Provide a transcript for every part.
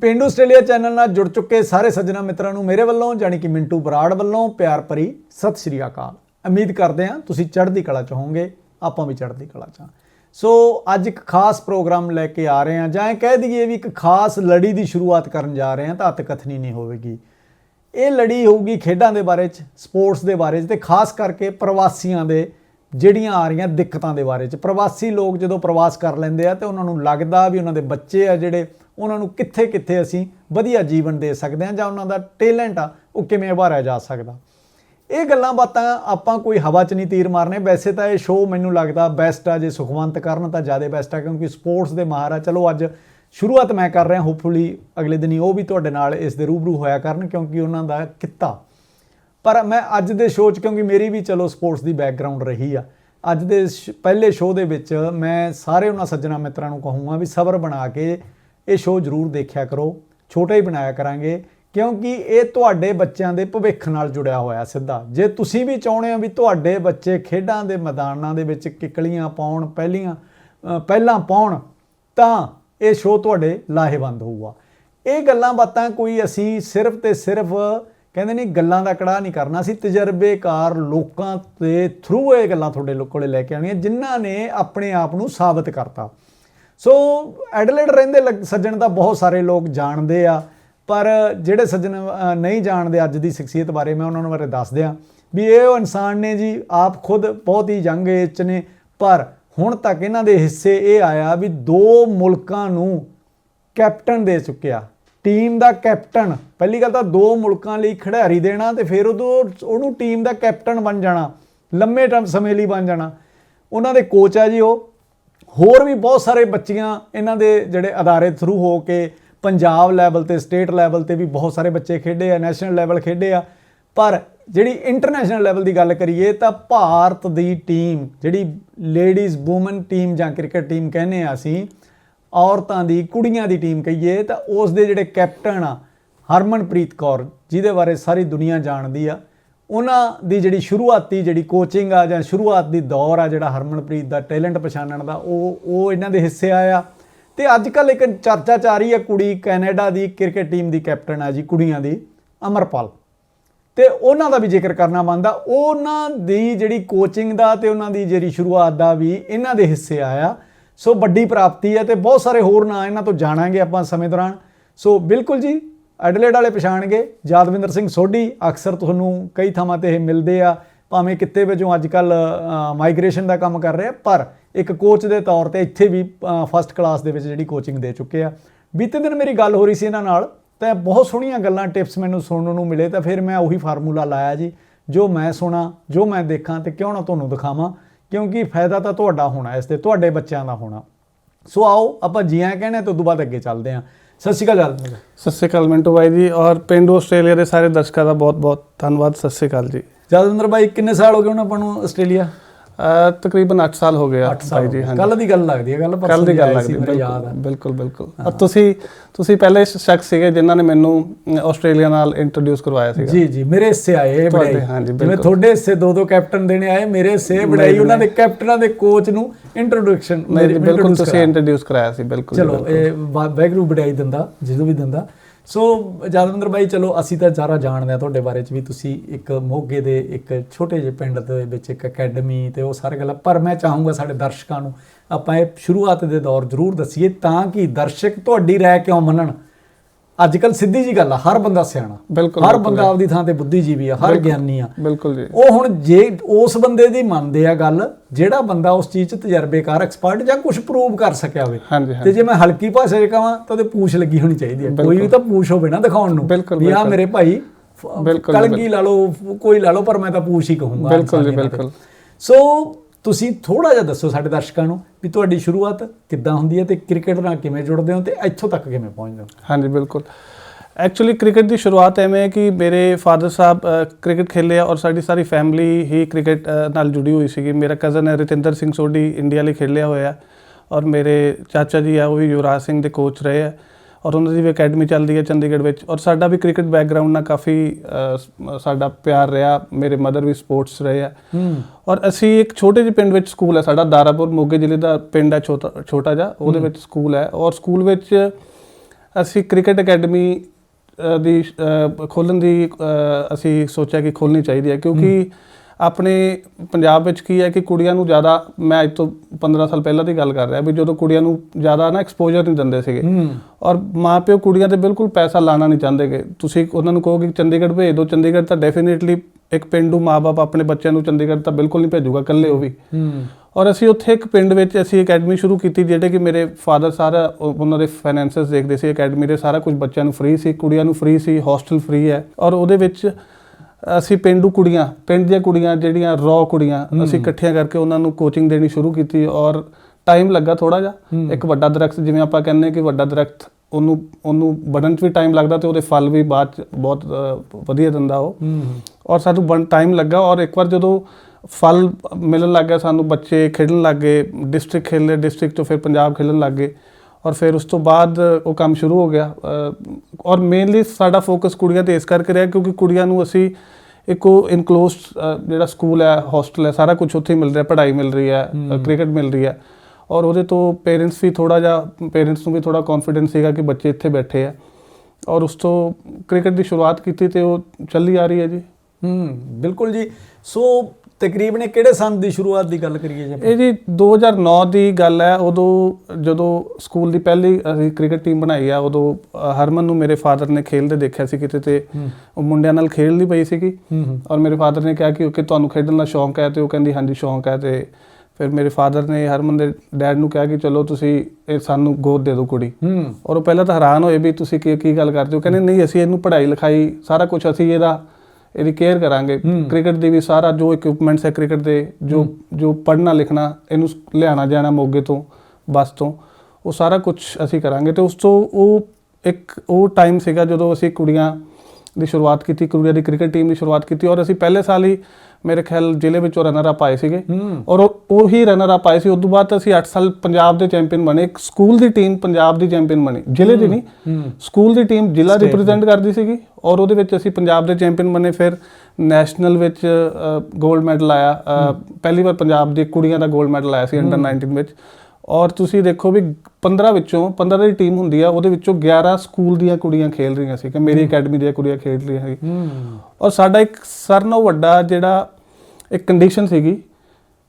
ਪਿੰਡੂ Australia channel ਨਾਲ ਜੁੜ ਚੁੱਕੇ ਸਾਰੇ ਸੱਜਣਾ ਮਿੱਤਰਾਂ ਨੂੰ ਮੇਰੇ ਵੱਲੋਂ, ਜਾਣੀ ਕਿ ਮਿੰਟੂ ਬਰਾੜ ਵੱਲੋਂ ਪਿਆਰ ਭਰੀ ਸਤਿ ਸ਼੍ਰੀ ਅਕਾਲ। ਉਮੀਦ ਕਰਦੇ ਹਾਂ ਤੁਸੀਂ ਚੜ੍ਹਦੀ ਕਲਾ ਚ ਹੋਵੋਗੇ, ਆਪਾਂ ਵੀ ਚੜ੍ਹਦੀ ਕਲਾ ਚ ਹਾਂ। ਸੋ ਅੱਜ ਇੱਕ ਖਾਸ ਪ੍ਰੋਗਰਾਮ ਲੈ ਕੇ ਆ ਰਹੇ ਹਾਂ। ਜਾਂ ਇਹ ਕਹਿ ਦਈਏ ਵੀ ਇੱਕ ਖਾਸ ਲੜੀ ਦੀ ਸ਼ੁਰੂਆਤ ਕਰਨ ਜਾ ਰਹੇ ਹਾਂ, ਤਾਂ ਅਤਕਥਨੀ ਨਹੀਂ ਹੋਵੇਗੀ। ਇਹ ਲੜੀ ਹੋਊਗੀ ਖੇਡਾਂ ਦੇ ਬਾਰੇ ਚ, ਸਪੋਰਟਸ ਦੇ ਬਾਰੇ ਚ ਤੇ ਖਾਸ ਕਰਕੇ ਪ੍ਰਵਾਸੀਆਂ ਦੇ, ਜਿਹੜੀਆਂ ਆ ਰਹੀਆਂ ਦਿੱਕਤਾਂ ਦੇ ਬਾਰੇ ਚ। ਪ੍ਰਵਾਸੀ ਲੋਕ ਜਦੋਂ ਪ੍ਰਵਾਸ ਕਰ ਲੈਂਦੇ ਆ ਤੇ ਉਹਨਾਂ ਨੂੰ ਲੱਗਦਾ ਵੀ ਉਹਨਾਂ ਦੇ ਬੱਚੇ ਆ ਜਿਹੜੇ ਉਹਨਾਂ ਨੂੰ ਕਿੱਥੇ ਕਿੱਥੇ ਅਸੀਂ ਵਧੀਆ ਜੀਵਨ ਦੇ ਸਕਦੇ ਹਾਂ ਜਾਂ ਉਹਨਾਂ ਦਾ ਟੈਲੈਂਟ ਆ, ਉਹ ਕਿਵੇਂ ਉਭਾਰਿਆ ਜਾ ਸਕਦਾ। ਇਹ ਗੱਲਾਂ ਬਾਤਾਂ ਆਪਾਂ ਕੋਈ ਹਵਾ 'ਚ ਨਹੀਂ ਤੀਰ ਮਾਰਨੇ। ਵੈਸੇ ਤਾਂ ਇਹ ਸ਼ੋਅ ਮੈਨੂੰ ਲੱਗਦਾ ਬੈਸਟ ਆ, ਜੇ ਸੁਖਵੰਤ ਕਰਨ ਤਾਂ ਜ਼ਿਆਦਾ ਬੈਸਟ ਆ, ਕਿਉਂਕਿ ਸਪੋਰਟਸ ਦੇ ਮਾਹਰ ਆ। ਚਲੋ ਅੱਜ ਸ਼ੁਰੂਆਤ ਮੈਂ ਕਰ ਰਿਹਾ ਹੋਪਫੁਲੀ ਅਗਲੇ ਦਿਨੀ ਉਹ ਵੀ ਤੁਹਾਡੇ ਨਾਲ ਇਸ ਦੇ ਰੂਬਰੂ ਹੋਇਆ ਕਰਨ, ਕਿਉਂਕਿ ਉਹਨਾਂ ਦਾ ਕਿੱਤਾ। ਪਰ ਮੈਂ ਅੱਜ ਦੇ ਸ਼ੋਅ 'ਚ, ਕਿਉਂਕਿ ਮੇਰੀ ਵੀ ਚਲੋ ਸਪੋਰਟਸ ਦੀ ਬੈਕਗ੍ਰਾਉਂਡ ਰਹੀ ਆ, ਅੱਜ ਦੇ ਸ਼- ਪਹਿਲੇ ਸ਼ੋਅ ਦੇ ਵਿੱਚ ਮੈਂ ਸਾਰੇ ਉਹਨਾਂ ਸੱਜਣਾ ਮਿੱਤਰਾਂ ਨੂੰ ਕਹੂੰਗਾ ਵੀ ਸਬਰ ਬਣਾ ਕੇ ਇਹ ਸ਼ੋਅ ਜ਼ਰੂਰ ਦੇਖਿਆ ਕਰੋ। ਛੋਟਾ ਹੀ ਬਣਾਇਆ ਕਰਾਂਗੇ, ਕਿਉਂਕਿ ਇਹ ਤੁਹਾਡੇ ਬੱਚਿਆਂ ਦੇ ਭਵਿੱਖ ਨਾਲ ਜੁੜਿਆ ਹੋਇਆ ਸਿੱਧਾ। ਜੇ ਤੁਸੀਂ ਵੀ ਚਾਹੁੰਦੇ ਹੋ ਵੀ ਤੁਹਾਡੇ ਬੱਚੇ ਖੇਡਾਂ ਦੇ ਮੈਦਾਨਾਂ ਦੇ ਵਿੱਚ ਕਿੱਕਲੀਆਂ ਪਾਉਣ, ਪਹਿਲੀਆਂ ਪਹਿਲਾਂ ਪਾਉਣ, ਤਾਂ ਇਹ ਸ਼ੋਅ ਤੁਹਾਡੇ ਲਾਹੇਵੰਦ ਹੋਊਗਾ। ਇਹ ਗੱਲਾਂ ਬਾਤਾਂ ਕੋਈ ਅਸੀਂ ਸਿਰਫ ਤੇ ਸਿਰਫ ਕਹਿੰਦੇ ਨਹੀਂ, ਗੱਲਾਂ ਦਾ ਕੜਾ ਨਹੀਂ ਕਰਨਾ। ਸੀ ਤਜਰਬੇਕਾਰ ਲੋਕਾਂ ਦੇ ਥਰੂ ਇਹ ਗੱਲਾਂ ਤੁਹਾਡੇ ਲੋਕ ਕੋਲੇ ਲੈ ਕੇ ਆਉਣੀਆਂ, ਜਿਨ੍ਹਾਂ ਨੇ ਆਪਣੇ ਆਪ ਨੂੰ ਸਾਬਤ ਕਰਤਾ। ਸੋ ਐਡਲੇਡ ਰਹਿੰਦੇ ਲੱਗ- ਸੱਜਣ ਤਾਂ ਬਹੁਤ ਸਾਰੇ ਲੋਕ ਜਾਣਦੇ ਆ, ਪਰ ਜਿਹੜੇ ਸੱਜਣ ਨਹੀਂ ਜਾਣਦੇ ਅੱਜ ਦੀ ਸ਼ਖਸੀਅਤ ਬਾਰੇ ਮੈਂ ਉਹਨਾਂ ਨੂੰ ਬਾਰੇ ਦੱਸ ਦਿਆਂ ਵੀ ਇਹ ਉਹ ਇਨਸਾਨ ਨੇ ਜੀ, ਆਪ ਖੁਦ ਬਹੁਤ ਹੀ ਯੰਗ ਏਜ 'ਚ ਨੇ, ਪਰ ਹੁਣ ਤੱਕ ਇਹਨਾਂ ਦੇ ਹਿੱਸੇ ਇਹ ਆਇਆ ਵੀ ਦੋ ਮੁਲਕਾਂ ਨੂੰ ਕੈਪਟਨ ਦੇ ਚੁੱਕਿਆ। ਟੀਮ ਦਾ ਕੈਪਟਨ, ਪਹਿਲੀ ਗੱਲ ਤਾਂ ਦੋ ਮੁਲਕਾਂ ਲਈ ਖਿਡਾਰੀ ਦੇਣਾ ਤੇ ਫਿਰ ਉਦੋਂ ਉਹਨੂੰ ਟੀਮ ਦਾ ਕੈਪਟਨ ਬਣ ਜਾਣਾ, ਲੰਮੇ ਟਰਮ ਸਮੇਂ ਲਈ ਬਣ ਜਾਣਾ। ਉਹਨਾਂ ਦੇ ਕੋਚ ਆ ਜੀ ਉਹ ਹੋਰ ਵੀ ਬਹੁਤ ਸਾਰੇ ਬੱਚੀਆਂ ਇਹਨਾਂ ਦੇ ਜਿਹੜੇ ਅਦਾਰੇ ਥਰੂ ਹੋ ਕੇ ਪੰਜਾਬ ਲੈਵਲ ਤੇ ਸਟੇਟ ਲੈਵਲ ਤੇ ਵੀ ਬਹੁਤ ਸਾਰੇ ਬੱਚੇ ਖੇਡੇ ਆ ਨੈਸ਼ਨਲ ਲੈਵਲ ਖੇਡੇ ਆ। ਪਰ ਜਿਹੜੀ ਇੰਟਰਨੈਸ਼ਨਲ ਲੈਵਲ ਦੀ ਗੱਲ ਕਰੀਏ ਤਾਂ ਭਾਰਤ ਦੀ ਟੀਮ ਜਿਹੜੀ ਲੇਡੀਜ਼ ਔਮਨ ਟੀਮ ਜਾਂ ਕ੍ਰਿਕਟ ਟੀਮ ਕਹਿੰਦੇ ਆ ਅਸੀਂ, ਔਰਤਾਂ ਦੀ, ਕੁੜੀਆਂ ਦੀ ਟੀਮ ਕਹੀਏ, ਤਾਂ ਉਸ ਦੇ ਜਿਹੜੇ ਕੈਪਟਨ ਆ, ਹਰਮਨਪ੍ਰੀਤ ਕੌਰ, ਜਿਹਦੇ ਬਾਰੇ ਸਾਰੀ ਦੁਨੀਆ ਜਾਣਦੀ ਆ। ਉਹਨਾਂ ਦੀ ਜਿਹੜੀ ਸ਼ੁਰੂਆਤੀ ਜਿਹੜੀ ਕੋਚਿੰਗ ਆ ਜਾਂ ਸ਼ੁਰੂਆਤ ਦੀ ਦੌਰ ਆ ਜਿਹੜਾ ਹਰਮਨਪ੍ਰੀਤ ਦਾ ਟੈਲੈਂਟ ਪਛਾਣਨ ਦਾ, ਉਹ ਉਹ ਇਹਨਾਂ ਦੇ ਹਿੱਸੇ ਆਇਆ। ਤੇ ਅੱਜ ਕੱਲ ਇੱਕ ਚਰਚਾ ਚ ਆ ਰਹੀ ਹੈ ਕੁੜੀ ਕੈਨੇਡਾ ਦੀ, ਕ੍ਰਿਕਟ ਟੀਮ ਦੀ ਕੈਪਟਨ ਆ ਜੀ, ਕੁੜੀਆਂ ਦੀ, ਅਮਰਪਾਲ। ਤੇ ਉਹਨਾਂ ਦਾ ਵੀ ਜ਼ਿਕਰ ਕਰਨਾ ਬਣਦਾ। ਉਹਨਾਂ ਦੀ ਜਿਹੜੀ ਕੋਚਿੰਗ ਦਾ ਤੇ ਉਹਨਾਂ ਦੀ ਜਿਹੜੀ ਸ਼ੁਰੂਆਤ ਦਾ ਵੀ ਇਹਨਾਂ ਦੇ ਹਿੱਸੇ ਆਇਆ। ਸੋ ਵੱਡੀ ਪ੍ਰਾਪਤੀ ਹੈ ਤੇ ਬਹੁਤ ਸਾਰੇ ਹੋਰ ਨਾਂ ਇਹਨਾਂ ਤੋਂ ਜਾਣਾਂਗੇ ਆਪਾਂ ਸਮੇਂ ਦੌਰਾਨ। ਸੋ ਬਿਲਕੁਲ ਜੀ ਐਡਲੇਡ ਵਾਲੇ ਪਛਾਣਗੇ। ਯਾਦਵਿੰਦਰ ਸਿੰਘ ਸੋਢੀ, ਅਕਸਰ ਤੁਹਾਨੂੰ ਕਈ ਥਾਵਾਂ ਤੇ ਇਹ ਮਿਲਦੇ ਆ। ਭਾਵੇਂ ਕਿਤੇ ਵਜੋਂ ਅੱਜ ਕੱਲ ਮਾਈਗ੍ਰੇਸ਼ਨ ਦਾ ਕੰਮ ਕਰ ਰਿਹਾ, ਪਰ ਇੱਕ ਕੋਚ ਦੇ ਤੌਰ ਤੇ ਇੱਥੇ ਵੀ ਫਸਟ ਕਲਾਸ ਦੇ ਵਿੱਚ ਜਿਹੜੀ ਕੋਚਿੰਗ ਦੇ ਚੁੱਕੇ ਆ। ਬੀਤੇ ਦਿਨ ਮੇਰੀ ਗੱਲ ਹੋ ਰਹੀ ਸੀ ਇਹਨਾਂ ਨਾਲ, ਤਾਂ ਬਹੁਤ ਸੋਹਣੀਆਂ ਗੱਲਾਂ ਟਿਪਸ ਮੈਨੂੰ ਸੁਣਨ ਨੂੰ ਮਿਲੇ, ਤਾਂ ਫਿਰ ਮੈਂ ਉਹੀ ਫਾਰਮੂਲਾ ਲਾਇਆ ਜੀ। ਜੋ ਮੈਂ ਸੁਣਾ, ਜੋ ਮੈਂ ਦੇਖਾਂ ਤੇ ਕਿਉਂ ਨਾ ਤੁਹਾਨੂੰ ਦਿਖਾਵਾਂ, ਕਿਉਂਕਿ ਫਾਇਦਾ ਤਾਂ ਤੁਹਾਡਾ ਹੋਣਾ, ਇਸ ਤੇ ਤੁਹਾਡੇ ਬੱਚਿਆਂ ਦਾ ਹੋਣਾ। ਸੋ ਆਓ, ਆਪਾਂ ਜੀਆਂ ਕਹਿੰਦੇ ਤੋਂ ਬਾਅਦ ਅੱਗੇ ਚੱਲਦੇ ਹਾਂ। ਸਤਿ ਸ਼੍ਰੀ ਅਕਾਲ। ਜੀ ਸਤਿ ਸ਼੍ਰੀ ਅਕਾਲ ਮਿੰਟੂ ਬਾਈ ਜੀ ਔਰ ਪਿੰਡੂ ਆਸਟ੍ਰੇਲੀਆ ਦੇ ਸਾਰੇ ਦਰਸ਼ਕਾਂ ਦਾ ਬਹੁਤ-ਬਹੁਤ ਧੰਨਵਾਦ। ਸਤਿ ਸ਼੍ਰੀ ਅਕਾਲ ਜੀ। ਜਦਵਿੰਦਰ ਬਾਈ ਕਿੰਨੇ ਸਾਲ ਹੋ ਗਏ ਹੁਣ ਆਪਾਂ ਨੂੰ ਆਸਟ੍ਰੇਲੀਆ? ਤਕਰੀਬਨ 8 ਸਾਲ ਹੋ ਗਏ ਆ 8 ਸਾਲ ਬਾਈ ਜੀ ਕੱਲ ਦੀ ਗੱਲ ਲੱਗਦੀ ਹੈ ਕੱਲ ਕੱਲ ਦੀ ਗੱਲ ਲੱਗਦੀ ਮੈਨੂੰ ਯਾਦ ਆ। ਬਿਲਕੁਲ ਬਿਲਕੁਲ। ਤੁਸੀਂ ਤੁਸੀਂ ਪਹਿਲੇ ਸ਼ਖਸ ਸੀਗੇ ਜਿਨ੍ਹਾਂ ਨੇ ਮੈਨੂੰ ਆਸਟ੍ਰੇਲੀਆ ਨਾਲ ਇੰਟਰੋਡਿਊਸ ਕਰਵਾਇਆ ਸੀਗਾ। ਜੀ ਜੀ ਮੇਰੇ ਹਿੱਸੇ ਆਏ ਬੜਾਈ ਹਾਂਜੀ, ਬਿਲਕੁਲ। ਤੁਹਾਡੇ ਹਿੱਸੇ ਦੋ ਦੋ ਕੈਪਟਨ ਦੇਣੇ ਆਏ ਮੇਰੇ ਹਿੱਸੇ ਬੜਾਈ ਉਹਨਾਂ ਦੇ ਕੈਪਟਨਾਂ ਦੇ ਕੋਚ ਨੂੰ ਇੰਟਰੋਡਕਸ਼ਨ ਬਿਲਕੁਲ ਤੁਸੀਂ ਇੰਟਰੋਡਿਊਸ ਕਰਾਇਆ ਸੀ ਬਿਲਕੁਲ ਚਲੋ ਇਹ ਵਾਹਿਗੁਰੂ ਬੜਾਈ ਦਿੰਦਾ ਜਦੋਂ ਵੀ ਦਿੰਦਾ। ਸੋ ਜਦਵਿੰਦਰ ਬਾਈ, ਚਲੋ, ਅਸੀਂ ਤਾਂ ਸਾਰਾ ਜਾਣਦੇ ਆ ਤੁਹਾਡੇ ਬਾਰੇ ਚ ਵੀ ਤੁਸੀਂ ਇੱਕ ਮੋਗੇ ਦੇ ਇੱਕ ਛੋਟੇ ਜਿਹੇ ਪਿੰਡ ਦੇ ਵਿੱਚ ਇੱਕ ਅਕੈਡਮੀ ਤੇ ਉਹ ਸਾਰੇ ਗੱਲਾਂ। ਪਰ ਮੈਂ ਚਾਹੂੰਗਾ ਸਾਡੇ ਦਰਸ਼ਕਾਂ ਨੂੰ ਆਪਾਂ ਇਹ ਸ਼ੁਰੂਆਤ ਦੇ ਦੌਰ ਜ਼ਰੂਰ ਦਸੀਏ ਤਾਂ ਕਿ ਦਰਸ਼ਕ ਤੁਹਾਡੀ ਰਾਏ ਕਿਉਂ ਮੰਨਣ। ਅੱਜ ਕੱਲ ਸਿੱਧੀ ਜੀ ਗੱਲ ਆ ਹਰ ਬੰਦਾ ਸਿਆਣਾ ਬਿਲਕੁਲ, ਹਰ। ਬੰਦਾ ਆਪਦੀ ਥਾਂ ਤੇ ਬੁੱਧੀਜੀਵੀ ਆ ਹਰ ਗਿਆਨੀ ਆ ਬਿਲਕੁਲ ਜੀ ਉਹ ਹੁਣ ਜੇ ਉਸ ਬੰਦੇ ਦੀ ਮੰਨਦੇ ਆ ਗੱਲ ਜਿਹੜਾ ਬੰਦਾ ਉਸ ਚੀਜ਼ 'ਚ ਤਜਰਬੇਕਾਰ ਐਕਸਪਰਟ ਜਾਂ ਕੁਝ ਪ੍ਰੂਵ ਕਰ ਸਕਿਆ ਹੋਵੇ ਤੇ ਜੇ ਮੈਂ ਹਲਕੀ ਭਾਸ਼ਾ 'ਚ ਕਹਾਂ ਤਾਂ ਉਹਦੇ ਪੂਛ ਲੱਗੀ ਹੋਣੀ ਚਾਹੀਦੀ ਹੈ ਕੋਈ ਵੀ ਤਾਂ ਪੂਛ ਹੋਵੇ ਨਾ ਦਿਖਾਉਣ ਨੂੰ ਵੀ ਆ। ਮੇਰੇ ਭਾਈ ਬਿਲਕੁਲ, ਕਲਗੀ ਲਾ ਲਓ ਕੋਈ ਲਾ ਲਓ ਪਰ ਮੈਂ ਤਾਂ ਪੂਛ ਹੀ ਕਹੂੰਗਾ ਬਿਲਕੁਲ ਜੀ। ਬਿਲਕੁਲ। ਸੋ ਤੁਸੀਂ ਥੋੜਾ ਜਿਹਾ ਦੱਸੋ ਸਾਡੇ ਦਰਸ਼ਕਾਂ ਨੂੰ ਵੀ ਤੁਹਾਡੀ ਸ਼ੁਰੂਆਤ ਕਿੱਦਾਂ ਹੁੰਦੀ ਹੈ ਤੇ ਕ੍ਰਿਕਟ ਨਾਲ ਕਿਵੇਂ ਜੁੜਦੇ ਹੋ ਤੇ ਇੱਥੋਂ ਤੱਕ ਕਿਵੇਂ ਪਹੁੰਚਦੇ ਹੋ? ਹਾਂਜੀ, ਬਿਲਕੁਲ। ਐਕਚੁਅਲੀ ਕ੍ਰਿਕਟ ਦੀ ਸ਼ੁਰੂਆਤ ਐਵੇਂ ਹੈ ਕਿ ਮੇਰੇ ਫਾਦਰ ਸਾਹਿਬ ਕ੍ਰਿਕਟ ਖੇਲੇ ਔਰ ਸਾਡੀ ਸਾਰੀ ਫੈਮਿਲੀ ਹੀ ਕ੍ਰਿਕਟ ਨਾਲ ਜੁੜੀ ਹੋਈ ਸੀਗੀ। ਮੇਰਾ ਕਜ਼ਨ ਹੈ ਰਤਿੰਦਰ ਸਿੰਘ ਸੋਢੀ, ਇੰਡੀਆ ਲਈ ਖੇਲਿਆ ਹੋਇਆ ਔਰ ਮੇਰੇ ਚਾਚਾ ਜੀ ਆ, ਉਹ ਵੀ ਯੁਵਰਾਜ ਸਿੰਘ ਦੇ ਕੋਚ ਰਹੇ ਆ। ਔਰ ਉਹਨਾਂ ਦੀ ਵੀ ਅਕੈਡਮੀ ਚੱਲਦੀ ਹੈ ਚੰਡੀਗੜ੍ਹ ਵਿੱਚ। ਔਰ ਸਾਡਾ ਵੀ ਕ੍ਰਿਕਟ ਬੈਕਗ੍ਰਾਉਂਡ ਨਾਲ ਕਾਫੀ ਸਾਡਾ ਪਿਆਰ ਰਿਹਾ। ਮੇਰੇ ਮਦਰ ਵੀ ਸਪੋਰਟਸ ਰਹੇ ਆ। ਔਰ ਅਸੀਂ ਇੱਕ ਛੋਟੇ ਜਿਹੇ ਪਿੰਡ ਵਿੱਚ ਸਕੂਲ ਹੈ। ਸਾਡਾ ਦਾਰਾਪੁਰ ਮੋਗੇ ਜ਼ਿਲ੍ਹੇ ਦਾ ਪਿੰਡ ਹੈ ਛੋਟਾ ਛੋਟਾ ਜਿਹਾ। ਉਹਦੇ ਵਿੱਚ ਸਕੂਲ ਹੈ। ਔਰ ਸਕੂਲ ਵਿੱਚ ਅਸੀਂ ਕ੍ਰਿਕਟ ਅਕੈਡਮੀ ਦੀ ਖੋਲਣ ਦੀ ਅਸੀਂ ਸੋਚਿਆ ਕਿ ਖੋਲਣੀ ਚਾਹੀਦੀ ਹੈ। ਕਿਉਂਕਿ ਆਪਣੇ ਪੰਜਾਬ ਵਿੱਚ ਕੀ ਹੈ ਕਿ ਕੁੜੀਆਂ ਨੂੰ ਜ਼ਿਆਦਾ ਮੈਂ ਅੱਜ ਤੋਂ 15 ਸਾਲ ਪਹਿਲਾਂ ਦੀ ਗੱਲ ਕਰ ਰਿਹਾ ਵੀ ਜਦੋਂ ਕੁੜੀਆਂ ਨੂੰ ਜ਼ਿਆਦਾ ਨਾ ਐਕਸਪੋਜ਼ਰ ਨਹੀਂ ਦਿੰਦੇ ਸੀਗੇ। ਔਰ ਮਾਪਿਓ ਕੁੜੀਆਂ ਤੇ ਬਿਲਕੁਲ ਪੈਸਾ ਲਾਣਾ ਨਹੀਂ ਚਾਹੁੰਦੇਗੇ ਤੁਸੀਂ ਉਹਨਾਂ ਨੂੰ ਕਹੋ ਕਿ ਚੰਡੀਗੜ੍ਹ ਭੇਜ ਦਿਓ ਚੰਡੀਗੜ੍ਹ ਤਾਂ ਡੈਫੀਨੇਟਲੀ ਇੱਕ ਪਿੰਡੂ ਮਾਪੇ ਆਪਣੇ ਬੱਚਿਆਂ ਨੂੰ ਚੰਡੀਗੜ੍ਹ ਤਾਂ ਬਿਲਕੁਲ ਨਹੀਂ ਭੇਜੂਗਾ ਇਕੱਲੇ ਉਹ ਵੀ। ਔਰ ਅਸੀਂ ਉੱਥੇ ਇੱਕ ਪਿੰਡ ਵਿੱਚ ਅਸੀਂ ਅਕੈਡਮੀ ਸ਼ੁਰੂ ਕੀਤੀ ਜਿਹੜੇ ਕਿ ਮੇਰੇ ਫਾਦਰ ਸਾਰਾ ਉਹ- ਉਹਨਾਂ ਦੇ ਫਾਈਨੈਂਸਸ ਦੇਖਦੇ ਸੀ ਅਕੈਡਮੀ ਦੇ ਸਾਰਾ ਕੁਝ ਬੱਚਿਆਂ ਨੂੰ ਫ੍ਰੀ ਸੀ ਕੁੜੀਆਂ ਨੂੰ ਫ੍ਰੀ ਸੀ ਹੌਸਟਲ ਫ੍ਰੀ ਹੈ। ਔਰ ਉਹਦੇ ਵਿੱਚ ਅਸੀਂ ਪਿੰਡੂ ਕੁੜੀਆਂ ਪਿੰਡ ਦੀਆਂ ਕੁੜੀਆਂ ਜਿਹੜੀਆਂ ਰੌ ਕੁੜੀਆਂ ਅਸੀਂ ਇਕੱਠੀਆਂ ਕਰਕੇ ਉਹਨਾਂ ਨੂੰ ਕੋਚਿੰਗ ਦੇਣੀ ਸ਼ੁਰੂ ਕੀਤੀ ਔਰ ਟਾਈਮ ਲੱਗਾ ਥੋੜਾ ਜਿਹਾ। ਇੱਕ ਵੱਡਾ ਦਰਖਤ ਜਿਵੇਂ ਆਪਾਂ ਕਹਿੰਦੇ ਕਿ ਵੱਡਾ ਦਰਖਤ ਉਹਨੂੰ ਉਹਨੂੰ ਬਣਨ 'ਚ ਵੀ ਟਾਈਮ ਲੱਗਦਾ ਤੇ ਉਹਦੇ ਫਲ ਵੀ ਬਾਅਦ ਬਹੁਤ ਵਧੀਆ ਦਿੰਦਾ ਉਹ। ਹੂੰ। ਔਰ ਸਾਨੂੰ ਬਣ ਟਾਈਮ ਲੱਗਾ ਔਰ ਇੱਕ ਵਾਰ ਜਦੋਂ ਫਲ ਮਿਲਣ ਲੱਗ ਸਾਨੂੰ ਬੱਚੇ ਖੇਡਣ ਲੱਗ ਡਿਸਟ੍ਰਿਕਟ ਖੇਲੇ ਡਿਸਟ੍ਰਿਕਟ ਤੋਂ ਫਿਰ ਪੰਜਾਬ ਖੇਲਣ ਲੱਗ ਔਰ ਫਿਰ ਉਸ ਤੋਂ ਬਾਅਦ ਉਹ ਕੰਮ ਸ਼ੁਰੂ ਹੋ ਗਿਆ। ਔਰ ਮੇਨਲੀ ਸਾਡਾ ਫੋਕਸ ਕੁੜੀਆਂ ਤੇ ਇਸ ਕਰਕੇ ਰਿਹਾ ਕਿਉਂਕਿ ਕੁੜੀਆਂ ਨੂੰ ਅਸੀਂ ਇੱਕ ਉਹ ਇਨਕਲੋਸਡ ਜਿਹੜਾ ਸਕੂਲ ਹੈ ਹੌਸਟਲ ਹੈ ਸਾਰਾ ਕੁਝ ਉੱਥੇ ਹੀ ਮਿਲ ਰਿਹਾ ਪੜ੍ਹਾਈ ਮਿਲ ਰਹੀ ਹੈ ਕ੍ਰਿਕਟ ਮਿਲ ਰਹੀ ਹੈ। ਔਰ ਉਹਦੇ ਤੋਂ ਪੇਰੈਂਟਸ ਵੀ ਥੋੜਾ ਜਿਹਾ ਪੇਰੈਂਟਸ ਨੂੰ ਵੀ ਥੋੜਾ ਕੌਨਫੀਡੈਂਸ ਸੀਗਾ ਕਿ ਬੱਚੇ ਇੱਥੇ ਬੈਠੇ ਆ। ਔਰ ਉਸ ਤੋਂ ਕ੍ਰਿਕਟ ਦੀ ਸ਼ੁਰੂਆਤ ਕੀਤੀ ਤੇ ਉਹ ਚੱਲੀ ਆ ਰਹੀ ਹੈ ਜੀ। ਹੂੰ ਬਿਲਕੁਲ ਜੀ। ਸੋ ਤਕਰੀਬਨ ਇਹ ਕਿਹੜੇ ਸੰਨ ਦੀ ਸ਼ੁਰੂਆਤ ਦੀ ਗੱਲ ਕਰੀਏ ਜੇ ਆਪਾਂ? ਇਹ ਜੀ 2009 ਦੀ ਗੱਲ ਹੈ। ਉਦੋਂ ਜਦੋਂ ਸਕੂਲ ਦੀ ਪਹਿਲੀ ਅਸੀਂ ਕ੍ਰਿਕਟ ਟੀਮ ਬਣਾਈ ਆ ਉਦੋਂ ਅ, ਹਰਮਨ ਨੂੰ ਮੇਰੇ ਫਾਦਰ ਨੇ ਖੇਲਦੇ ਦੇਖਿਆ ਸੀ ਕਿਤੇ ਤੇ ਉਹ ਮੁੰਡਿਆਂ ਨਾਲ ਖੇਡਦੀ ਪਈ ਸੀਗੀ। ਹੂੰ ਹੂੰ। ਔਰ ਮੇਰੇ ਫਾਦਰ ਨੇ ਕਿਹਾ ਕਿ ਓਕੇ ਤੁਹਾਨੂੰ ਖੇਡਣ ਦਾ ਸ਼ੌਂਕ ਹੈ ਤੇ ਉਹ ਕਹਿੰਦੀ ਹਾਂਜੀ ਸ਼ੌਂਕ ਹੈ ਤੇ ਫਿਰ ਮੇਰੇ ਫਾਦਰ ਨੇ ਹਰਮਨ ਦੇ ਡੈਡ ਨੂੰ ਕਿਹਾ ਕਿ ਚਲੋ ਤੁਸੀਂ ਇਹ ਸਾਨੂੰ ਗੋਦ ਦੇ ਦਿਓ ਕੁੜੀ। ਹੂੰ। ਔਰ ਉਹ ਪਹਿਲਾਂ ਤਾਂ ਹੈਰਾਨ ਹੋਏ ਵੀ ਤੁਸੀਂ ਕੀ ਕੀ ਗੱਲ ਕਰਦੇ ਹੋ? ਕਹਿੰਦੇ ਨਹੀਂ ਅਸੀਂ ਇਹਨੂੰ ਪੜ੍ਹਾਈ ਲਿਖਾਈ ਸਾਰਾ ਕੁਝ ਅਸੀਂ ਇਹਦਾ ਇਹਦੀ ਕੇਅਰ ਕਰਾਂਗੇ। ਕ੍ਰਿਕਟ ਦੀ ਵੀ ਸਾਰਾ ਜੋ ਇਕਵਿਪਮੈਂਟਸ ਹੈ ਕ੍ਰਿਕਟ ਦੇ ਜੋ ਜੋ ਪੜ੍ਹਨਾ ਲਿਖਣਾ ਇਹਨੂੰ ਲਿਆਣਾ ਜਾਣਾ ਮੋਗੇ ਤੋਂ ਬੱਸ ਤੋਂ ਉਹ ਸਾਰਾ ਕੁਝ ਅਸੀਂ ਕਰਾਂਗੇ। ਤੇ ਉਸ ਤੋਂ ਉਹ ਇੱਕ ਉਹ ਟਾਈਮ ਸੀਗਾ ਜਦੋਂ ਅਸੀਂ ਕੁੜੀਆਂ ਦੀ ਸ਼ੁਰੂਆਤ ਕੀਤੀ ਕੁੜੀਆਂ ਦੀ ਕ੍ਰਿਕਟ ਟੀਮ ਦੀ ਸ਼ੁਰੂਆਤ ਕੀਤੀ ਔਰ ਅਸੀਂ ਪਹਿਲੇ ਸਾਲ ਹੀ ਮੇਰੇ ਖਿਆਲ ਜ਼ਿਲ੍ਹੇ ਵਿੱਚੋਂ ਰਨਰ ਅਪ ਆਏ ਸੀਗੇ। ਔਰ ਉਹ- ਰਨਰ ਅਪ ਆਏ ਸੀ। ਉਸ ਤੋਂ ਬਾਅਦ ਅਸੀਂ 8 ਸਾਲ ਪੰਜਾਬ ਦੇ ਚੈਂਪੀਅਨ ਬਣੇ। ਇੱਕ ਸਕੂਲ ਦੀ ਟੀਮ ਪੰਜਾਬ ਦੀ ਚੈਂਪੀਅਨ ਬਣੀ। ਜ਼ਿਲ੍ਹੇ ਦੀ ਨਹੀਂ। ਸਕੂਲ ਦੀ ਟੀਮ ਜ਼ਿਲ੍ਹਾ ਰਿਪਰੈਜ਼ੈਂਟ ਕਰਦੀ ਸੀਗੀ। ਔਰ ਉਹਦੇ ਵਿੱਚ ਅਸੀਂ ਪੰਜਾਬ ਦੇ ਚੈਂਪੀਅਨ ਬਣੇ। ਫਿਰ ਨੈਸ਼ਨਲ ਵਿੱਚ 골ਡ ਮੈਡਲ ਆਇਆ। ਪਹਿਲੀ ਵਾਰ ਪੰਜਾਬ ਦੀ ਕੁੜੀਆਂ ਦਾ 골ਡ ਮੈਡਲ ਆਇਆ ਸੀ ਅੰਡਰ 19 ਵਿੱਚ। ਔਰ ਤੁਸੀਂ ਦੇਖੋ ਵੀ 15 ਵਿੱਚੋਂ 15 ਦੀ ਟੀਮ ਹੁੰਦੀ ਆ ਉਹਦੇ ਵਿੱਚੋਂ 11 ਸਕੂਲ ਦੀਆਂ ਕੁੜੀਆਂ ਖੇਲ ਰਹੀਆਂ ਸੀ ਕਿ ਮੇਰੀ ਅਕੈਡਮੀ ਦੀਆਂ ਕੁੜੀਆਂ ਖੇਡ ਰਹੀਆਂ ਸੀ। ਔਰ ਸਾਡਾ ਇੱਕ ਸਾਰਿਆਂ ਨਾਲੋਂ ਵੱਡਾ ਜਿਹੜਾ ਇੱਕ ਕੰਡੀਸ਼ਨ ਸੀਗੀ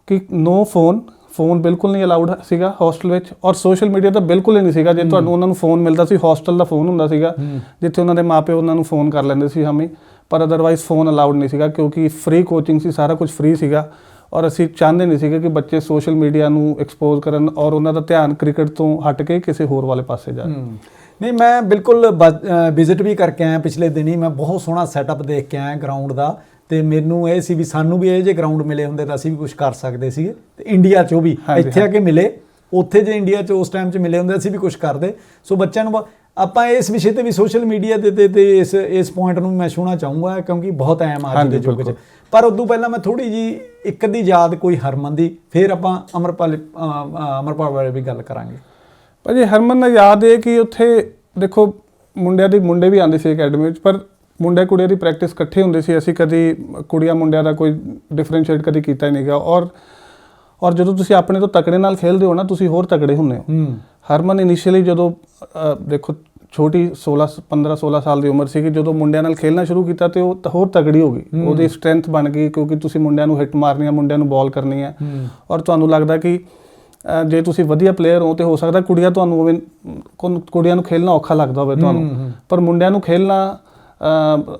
ਕਿ ਨੋ ਫੋਨ ਫੋਨ ਬਿਲਕੁਲ ਨਹੀਂ ਅਲਾਉਡ ਸੀਗਾ ਹੋਸਟਲ ਵਿੱਚ ਔਰ ਸੋਸ਼ਲ ਮੀਡੀਆ ਤਾਂ ਬਿਲਕੁਲ ਹੀ ਨਹੀਂ ਸੀਗਾ ਜੇ ਤੁਹਾਨੂੰ ਉਹਨਾਂ ਨੂੰ ਫੋਨ ਮਿਲਦਾ ਸੀ ਹੋਸਟਲ ਦਾ ਫੋਨ ਹੁੰਦਾ ਸੀਗਾ ਜਿੱਥੇ ਉਹਨਾਂ ਦੇ ਮਾਪੇ ਉਹਨਾਂ ਨੂੰ ਫੋਨ ਕਰ ਲੈਂਦੇ ਸੀ ਹਮੇ ਪਰ ਅਦਰਵਾਈਜ਼ ਫੋਨ ਅਲਾਉਡ ਨਹੀਂ ਸੀਗਾ ਕਿਉਂਕਿ ਫ੍ਰੀ ਕੋਚਿੰਗ ਸੀ ਸਾਰਾ ਕੁਝ ਫ੍ਰੀ ਸੀਗਾ। ਔਰ ਅਸੀਂ ਚਾਹੁੰਦੇ ਨਹੀਂ ਸੀਗੇ ਕਿ ਬੱਚੇ ਸੋਸ਼ਲ ਮੀਡੀਆ ਨੂੰ ਐਕਸਪੋਜ਼ ਕਰਨ ਔਰ ਉਹਨਾਂ ਦਾ ਧਿਆਨ ਕ੍ਰਿਕਟ ਤੋਂ ਹਟ ਕੇ ਕਿਸੇ ਹੋਰ ਵਾਲੇ ਪਾਸੇ ਹਮ, ਨਹੀਂ ਮੈਂ ਬਿਲਕੁਲ ਵਿਜ਼ਿਟ ਵੀ ਕਰਕੇ ਆਇਆ ਪਿਛਲੇ ਦਿਨੀ। ਮੈਂ ਬਹੁਤ ਸੋਹਣਾ ਸੈਟਅਪ ਦੇਖ ਕੇ ਆਇਆ ਗਰਾਊਂਡ ਦਾ। ਤੇ ਮੈਨੂੰ ਇਹ ਸੀ ਵੀ ਸਾਨੂੰ ਵੀ ਇਹ ਜੇ ਗਰਾਊਂਡ ਮਿਲੇ ਹੁੰਦੇ ਤਾਂ ਅਸੀਂ ਵੀ ਕੁਝ ਕਰ ਸਕਦੇ ਸੀਗੇ। ਤੇ ਇੰਡੀਆ 'ਚੋਂ ਵੀ ਇੱਥੇ ਆ ਕੇ ਮਿਲੇ। ਉੱਥੇ ਜੇ ਇੰਡੀਆ 'ਚ ਉਸ ਟਾਈਮ 'ਚ ਮਿਲੇ ਹੁੰਦੇ ਅਸੀਂ ਵੀ ਕੁਝ ਕਰਦੇ। ਸੋ ਬੱਚਿਆਂ ਨੂੰ ਆਪਾਂ ਇਸ ਵਿਸ਼ੇ ਤੇ ਵੀ ਸੋਸ਼ਲ ਮੀਡੀਆ ਦੇ ਤੇ ਇਸ ਇਸ ਪੁਆਇੰਟ ਨੂੰ ਮੈਂ ਛੂਣਾ ਚਾਹੂੰਗਾ ਕਿਉਂਕਿ ਬਹੁਤ ਅਹਿਮ ਆ ਅੱਜ ਦੇ ਯੁੱਗ 'ਚ। ਪਰ ਉਦੋਂ ਪਹਿਲਾਂ ਮੈਂ ਥੋੜੀ ਜੀ ਇੱਕ ਦੀ ਯਾਦ ਕੋਈ ਹਰਮਨ ਦੀ ਫਿਰ ਆਪਾਂ ਅਮਰਪਾਲ ਅਮਰਪਾਲ ਬਾਰੇ ਵੀ ਗੱਲ ਕਰਾਂਗੇ। ਭਾਜੀ ਹਰਮਨ ਨਾਲ ਯਾਦ ਹੈ ਕਿ ਉੱਥੇ ਦੇਖੋ ਮੁੰਡਿਆਂ ਦੀ ਮੁੰਡੇ ਵੀ ਆਉਂਦੇ ਸੀ ਅਕੈਡਮੀ ਵਿੱਚ ਪਰ ਮੁੰਡੇ ਕੁੜੀਆਂ ਦੀ ਪ੍ਰੈਕਟਿਸ ਇਕੱਠੇ ਹੁੰਦੇ ਸੀ। ਅਸੀਂ ਕਦੀ ਕੁੜੀਆਂ ਮੁੰਡਿਆਂ ਦਾ ਕੋਈ ਡਿਫਰੈਂਸ਼ੀਏਟ ਕਦੀ ਕੀਤਾ ਹੀ ਨਹੀਂਗਾ। ਔਰ ਔਰ ਜਦੋਂ ਤੁਸੀਂ ਆਪਣੇ ਤੋਂ ਤਕੜੇ ਨਾਲ ਖੇਲਦੇ ਹੋ ਨਾ ਤੁਸੀਂ ਹੋਰ ਤਕੜੇ ਹੁੰਦੇ ਹੋ। ਹਰਮਨ ਇਨੀਸ਼ੀਅਲੀ ਜਦੋਂ ਦੇਖੋ ਛੋਟੀ 16 15 16 ਸਾਲ ਦੀ ਉਮਰ ਸੀਗੀ ਜਦੋਂ ਮੁੰਡਿਆਂ ਨਾਲ ਖੇਲਣਾ ਸ਼ੁਰੂ ਕੀਤਾ ਤੇ ਉਹ ਹੋਰ ਤਗੜੀ ਹੋ ਗਈ। ਉਹਦੀ ਸਟਰੈਂਥ ਬਣ ਗਈ ਕਿਉਂਕਿ ਤੁਸੀਂ ਮੁੰਡਿਆਂ ਨੂੰ ਹਿੱਟ ਮਾਰਨੀ ਹੈ ਮੁੰਡਿਆਂ ਨੂੰ ਬਾਲ ਕਰਨੀ ਹੈ। ਔਰ ਤੁਹਾਨੂੰ ਲੱਗਦਾ ਕਿ ਜੇ ਤੁਸੀਂ ਵਧੀਆ ਪਲੇਅਰ ਹੋ ਤੇ ਹੋ ਸਕਦਾ ਕੁੜੀਆਂ ਤੁਹਾਨੂੰ ਕੁ- ਕੁੜੀਆਂ ਨੂੰ ਖੇਲਣਾ ਔਖਾ ਲੱਗਦਾ ਹੋਵੇ ਤੁਹਾਨੂੰ। ਪਰ ਮੁੰਡਿਆਂ ਨੂੰ ਖੇਲਣਾ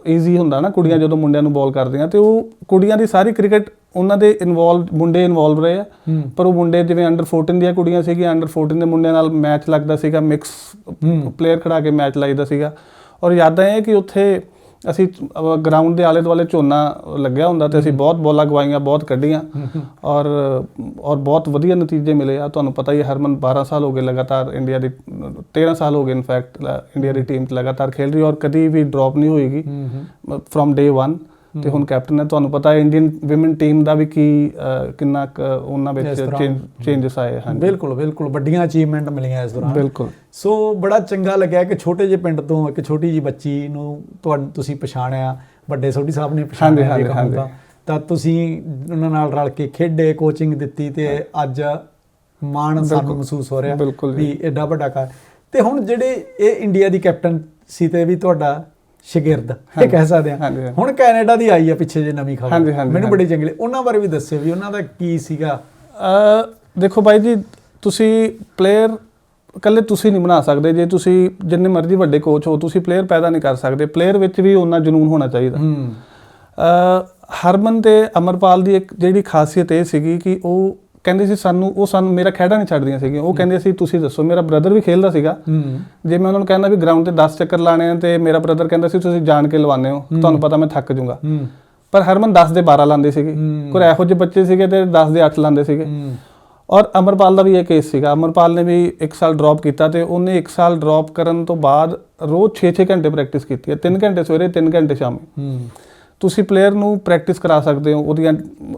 ਈਜ਼ੀ ਹੁੰਦਾ ਨਾ ਕੁੜੀਆਂ ਜਦੋਂ ਮੁੰਡਿਆਂ ਨੂੰ ਬਾਲ ਕਰਦੀਆਂ ਤੇ ਉਹ ਕੁੜੀਆਂ ਦੀ ਸਾਰੀ ਕ੍ਰਿਕਟ ਉਹਨਾਂ ਦੇ ਇਨਵੋਲਵ ਮੁੰਡੇ ਇਨਵੋਲਵ ਰਹੇ ਆ। ਹੂੰ। ਪਰ ਉਹ ਮੁੰਡੇ ਜਿਵੇਂ ਅੰਡਰ 14 ਦੀਆਂ ਕੁੜੀਆਂ ਸੀਗੀਆਂ ਅੰਡਰ 14 ਦੇ ਮੁੰਡਿਆਂ ਨਾਲ ਮੈਚ ਲੱਗਦਾ ਸੀਗਾ ਮਿਕਸ ਹੂੰ। ਪਲੇਅਰ ਖੜਾ ਕੇ ਮੈਚ ਲਾਈਦਾ ਸੀਗਾ। ਔਰ ਯਾਦਾਂ ਇਹ ਕਿ ਉੱਥੇ ਅਸੀਂ ਗਰਾਊਂਡ ਦੇ ਆਲੇ ਦੁਆਲੇ ਝੋਨਾ ਲੱਗਿਆ ਹੁੰਦਾ ਤੇ ਅਸੀਂ ਬਹੁਤ ਬੋਲਾਂ ਗਵਾਈਆਂ ਬਹੁਤ ਕੱਢੀਆਂ ਔਰ ਔਰ ਬਹੁਤ ਵਧੀਆ ਨਤੀਜੇ ਮਿਲੇ ਆ। ਤੁਹਾਨੂੰ ਪਤਾ ਹੀ ਹੈ ਹਰਮਨ 12 ਸਾਲ ਹੋ ਗਏ ਲਗਾਤਾਰ ਇੰਡੀਆ ਦੀ 13 ਸਾਲ ਹੋ ਗਏ ਇਨਫੈਕਟ ਇੰਡੀਆ ਦੀ ਟੀਮ 'ਚ ਲਗਾਤਾਰ ਖੇਲ ਰਹੀ ਔਰ ਕਦੀ ਵੀ ਡ੍ਰੌਪ ਨਹੀਂ ਹੋਏਗੀ। ਫਰੋਮ ਡੇ 1 ਤੇ ਹੁਣ ਕੈਪਟਨ ਹੈ ਤੁਹਾਨੂੰ ਪਤਾ ਹੈ ਇੰਡੀਅਨ ਔਮਨ ਟੀਮ ਦਾ ਵੀ ਕੀ ਕਿੰਨਾ ਉਹਨਾਂ ਵਿੱਚ। ਚੇਂਜਸ ਆਏ ਹਨ ਬਿਲਕੁਲ ਬਿਲਕੁਲ। ਵੱਡੀਆਂ ਅਚੀਵਮੈਂਟ ਮਿਲੀਆਂ ਇਸ ਦੌਰਾਨ। ਬਿਲਕੁਲ। ਸੋ ਬੜਾ ਚੰਗਾ ਲੱਗਿਆ ਕਿ ਛੋਟੇ ਜਿਹੇ ਪਿੰਡ ਤੋਂ ਇੱਕ ਛੋਟੀ ਜਿਹੀ ਬੱਚੀ ਨੂੰ ਤੁਹਾਨੂੰ ਤੁਸੀਂ ਪਛਾਣਿਆ। ਵੱਡੇ ਸੋਢੀ ਸਾਹਿਬ ਨੇ ਪਛਾਣਿਆ ਜੇ ਹਾਂਜੀ, ਕਹੂੰ ਤਾਂ। ਤੁਸੀਂ ਉਹਨਾਂ ਨਾਲ ਰਲ ਕੇ ਖੇਡੇ ਕੋਚਿੰਗ ਦਿੱਤੀ ਤੇ ਅੱਜ ਮਾਣ ਸਾਨੂੰ ਮਹਿਸੂਸ ਹੋ ਰਿਹਾ ਜੀ। ਵੀ ਐਡਾ ਵੱਡਾ ਕਰ ਤੇ ਹੁਣ ਜਿਹੜੇ ਇਹ ਇੰਡੀਆ ਦੀ ਕੈਪਟਨ ਸੀ ਤੇ ਵੀ ਤੁਹਾਡਾ ਸ਼ਾਗਿਰਦ ਇਹ ਕਹਿ ਸਕਦੇ ਆ। ਹੁਣ ਕੈਨੇਡਾ ਦੀ ਆਈ ਆ ਪਿੱਛੇ ਜੇ ਨਵੀਂ ਖਬਰ। ਮੈਨੂੰ ਬੜੀ ਚੰਗੀ ਲੱਗੀ। ਉਹਨਾਂ ਬਾਰੇ ਵੀ ਦੱਸਿਓ ਵੀ ਉਹਨਾਂ ਦਾ ਕੀ ਸੀਗਾ। ਅ ਦੇਖੋ ਬਾਈ ਜੀ ਤੁਸੀਂ ਪਲੇਅਰ ਇਕੱਲੇ ਤੁਸੀਂ ਨਹੀਂ ਬਣਾ ਸਕਦੇ। ਜੇ ਤੁਸੀਂ ਜਿੰਨੇ ਮਰਜ਼ੀ ਵੱਡੇ ਕੋਚ ਹੋ ਤੁਸੀਂ ਪਲੇਅਰ ਪੈਦਾ ਨਹੀਂ ਕਰ ਸਕਦੇ। ਪਲੇਅਰ ਵਿੱਚ ਵੀ ਉਹਨਾਂ ਜਨੂਨ ਹੋਣਾ ਚਾਹੀਦਾ। ਹਰਮਨ ਤੇ ਅਮਰਪਾਲ ਦੀ ਇੱਕ ਜਿਹੜੀ ਖਾਸੀਅਤ ਇਹ ਸੀਗੀ ਕਿ ਉਹ ਕਹਿੰਦੇ ਸੀ ਸਾਨੂੰ ਉਹ ਸਾਨੂੰ ਮੇਰਾ ਖਹਿੜਾ ਨਹੀਂ ਛੱਡਦੀਆਂ ਸੀਗੀਆਂ। ਉਹ ਕਹਿੰਦੇ ਸੀ ਤੁਸੀਂ ਦੱਸੋ ਮੇਰਾ ਬ੍ਰਦਰ ਵੀ ਖੇਡਦਾ ਸੀਗਾ। ਜੇ ਮੈਂ ਉਹਨਾਂ ਨੂੰ ਕਹਿੰਦਾ ਵੀ ਗਰਾਊਂਡ ਤੇ 10 ਚੱਕਰ ਲਾਣੇ ਆ ਤੇ ਮੇਰਾ ਬ੍ਰਦਰ ਕਹਿੰਦਾ ਸੀ ਤੁਸੀਂ ਜਾਣ ਕੇ ਲਵਾਉਂਦੇ ਹੋ। ਤੁਹਾਨੂੰ ਪਤਾ ਮੈਂ ਥੱਕ ਜਾਊਂਗਾ। ਪਰ ਹਰਮਨ 10 ਦੇ 12 ਲਾਉਂਦੇ ਸੀਗੇ। ਕੋਈ ਇਹੋ ਜਿਹੇ ਬੱਚੇ ਸੀਗੇ ਤੇ 10 ਦੇ 8 ਲਾਉਂਦੇ ਸੀਗੇ। ਔਰ ਅਮਰਪਾਲ ਦਾ ਵੀ ਇਹ ਕੇਸ ਸੀਗਾ। ਅਮਰਪਾਲ ਨੇ ਵੀ 1 ਸਾਲ ਡ੍ਰੌਪ ਕੀਤਾ ਤੇ ਉਹਨੇ 1 ਸਾਲ ਡ੍ਰੌਪ ਕਰਨ ਤੋਂ ਬਾਅਦ ਰੋਜ਼ 6-6 ਘੰਟੇ ਪ੍ਰੈਕਟਿਸ ਕੀਤੀ ਹੈ। 3 ਘੰਟੇ ਸਵੇਰੇ 3 ਘੰਟੇ ਸ਼ਾਮੀ। ਹੂੰ। ਤੁਸੀਂ ਪਲੇਅਰ ਨੂੰ ਪ੍ਰੈਕਟਿਸ ਕਰਾ ਸਕਦੇ ਹੋ ਉਹਦੀਆਂ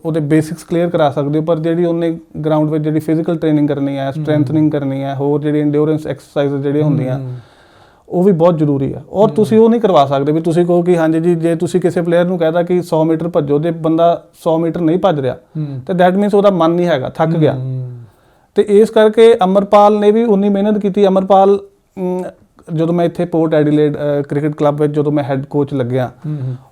ਉਹਦੇ ਬੇਸਿਕਸ ਕਲੀਅਰ ਕਰਾ ਸਕਦੇ ਹੋ ਪਰ ਜਿਹੜੀ ਉਹਨੇ ਗਰਾਊਂਡ ਵਿੱਚ ਜਿਹੜੀ ਫਿਜ਼ੀਕਲ ਟ੍ਰੇਨਿੰਗ ਕਰਨੀ ਹੈ ਸਟਰੈਂਥਨਿੰਗ ਕਰਨੀ ਹੈ ਹੋਰ ਜਿਹੜੀ ਐਂਡਿਓਰੈਂਸ ਐਕਸਰਸਾਈਜ਼ ਜਿਹੜੀਆਂ ਹੁੰਦੀਆਂ ਉਹ ਵੀ ਬਹੁਤ ਜ਼ਰੂਰੀ ਹੈ। ਔਰ ਤੁਸੀਂ ਉਹ ਨਹੀਂ ਕਰਵਾ ਸਕਦੇ ਵੀ ਤੁਸੀਂ ਕਹੋ ਕਿ ਹਾਂਜੀ ਜੀ ਜੇ ਤੁਸੀਂ ਕਿਸੇ ਪਲੇਅਰ ਨੂੰ ਕਹਿਦਾ ਕਿ 100 ਮੀਟਰ ਭੱਜੋ ਤੇ ਬੰਦਾ 100 ਮੀਟਰ ਨਹੀਂ ਭੱਜ ਰਿਹਾ ਤੇ ਦੈਟ ਮੀਨਸ ਉਹਦਾ ਮਨ ਨਹੀਂ ਹੈਗਾ ਥੱਕ ਗਿਆ। ਤੇ ਇਸ ਕਰਕੇ ਅਮਰਪਾਲ ਨੇ ਵੀ ਉਨੀ ਮਿਹਨਤ ਕੀਤੀ। ਅਮਰਪਾਲ ਅਮ, ਜਦੋਂ ਮੈਂ ਇੱਥੇ ਪੋਰਟ ਐਡੀਲੇਡ ਕ੍ਰਿਕਟ ਕਲੱਬ ਵਿੱਚ ਜਦੋਂ ਮੈਂ ਹੈੱਡ ਕੋਚ ਲੱਗਿਆ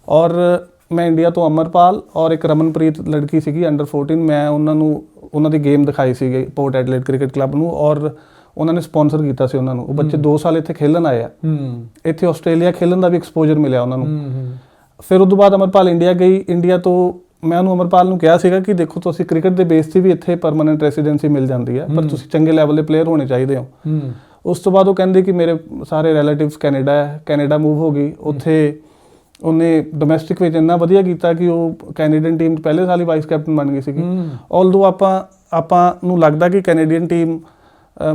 ਔਰ ਮੈਂ ਇੰਡੀਆ ਤੋਂ ਅਮਰਪਾਲ ਔਰ ਇੱਕ ਰਮਨਪ੍ਰੀਤ ਲੜਕੀ ਸੀਗੀ ਅੰਡਰ 14 ਮੈਂ ਉਹਨਾਂ ਨੂੰ ਉਹਨਾਂ ਦੀ ਗੇਮ ਦਿਖਾਈ ਸੀਗੀ ਪੋਰਟ ਐਡੀਲੇਡ ਕ੍ਰਿਕਟ ਕਲੱਬ ਨੂੰ ਔਰ ਉਹਨਾਂ ਨੇ ਸਪਾਂਸਰ ਕੀਤਾ ਸੀ ਉਹਨਾਂ ਨੂੰ। ਉਹ ਬੱਚੇ 2 ਸਾਲ ਇੱਥੇ ਖੇਲਣ ਆਏ ਆ। ਇੱਥੇ ਆਸਟ੍ਰੇਲੀਆ ਖੇਲਣ ਦਾ ਵੀ ਐਕਸਪੋਜ਼ਰ ਮਿਲਿਆ ਉਹਨਾਂ ਨੂੰ। ਫਿਰ ਉਸ ਤੋਂ ਬਾਅਦ ਅਮਰਪਾਲ ਇੰਡੀਆ ਗਈ। ਇੰਡੀਆ ਤੋਂ ਮੈਂ ਉਹਨੂੰ ਅਮਰਪਾਲ ਨੂੰ ਕਿਹਾ ਸੀਗਾ ਕਿ ਦੇਖੋ ਤੁਸੀਂ ਕ੍ਰਿਕਟ ਦੇ ਬੇਸ ਤੇ ਵੀ ਇੱਥੇ ਪਰਮਨੈਂਟ ਰੈਜ਼ੀਡੈਂਸੀ ਮਿਲ ਜਾਂਦੀ ਹੈ ਪਰ ਤੁਸੀਂ ਚੰਗੇ ਲੈਵਲ ਦੇ ਪਲੇਅਰ ਹੋਣੇ ਚਾਹੀਦੇ ਹੂੰ। ਉਸ ਤੋਂ ਬਾਅਦ ਉਹ ਕਹਿੰਦੇ ਕਿ ਮੇਰੇ ਸਾਰੇ ਰਿਲੇਟਿਵਸ ਕੈਨੇਡਾ ਹੈ ਕੈਨੇਡਾ ਮੂਵ ਹੋ ਗਈ। ਉੱਥੇ ਉਹਨੇ ਡੋਮੈਸਟਿਕ ਵਿੱਚ ਇੰਨਾ ਵਧੀਆ ਕੀਤਾ ਕਿ ਉਹ ਕੈਨੇਡੀਅਨ ਟੀਮ ਪਹਿਲੇ ਸਾਲ ਹੀ ਵਾਈਸ ਕੈਪਟਨ ਬਣ ਗਈ ਸੀਗੀ। ਆਲਦੋ ਆਪਾਂ ਆਪਾਂ ਨੂੰ ਲੱਗਦਾ ਕਿ ਕੈਨੇਡੀਅਨ ਟੀਮ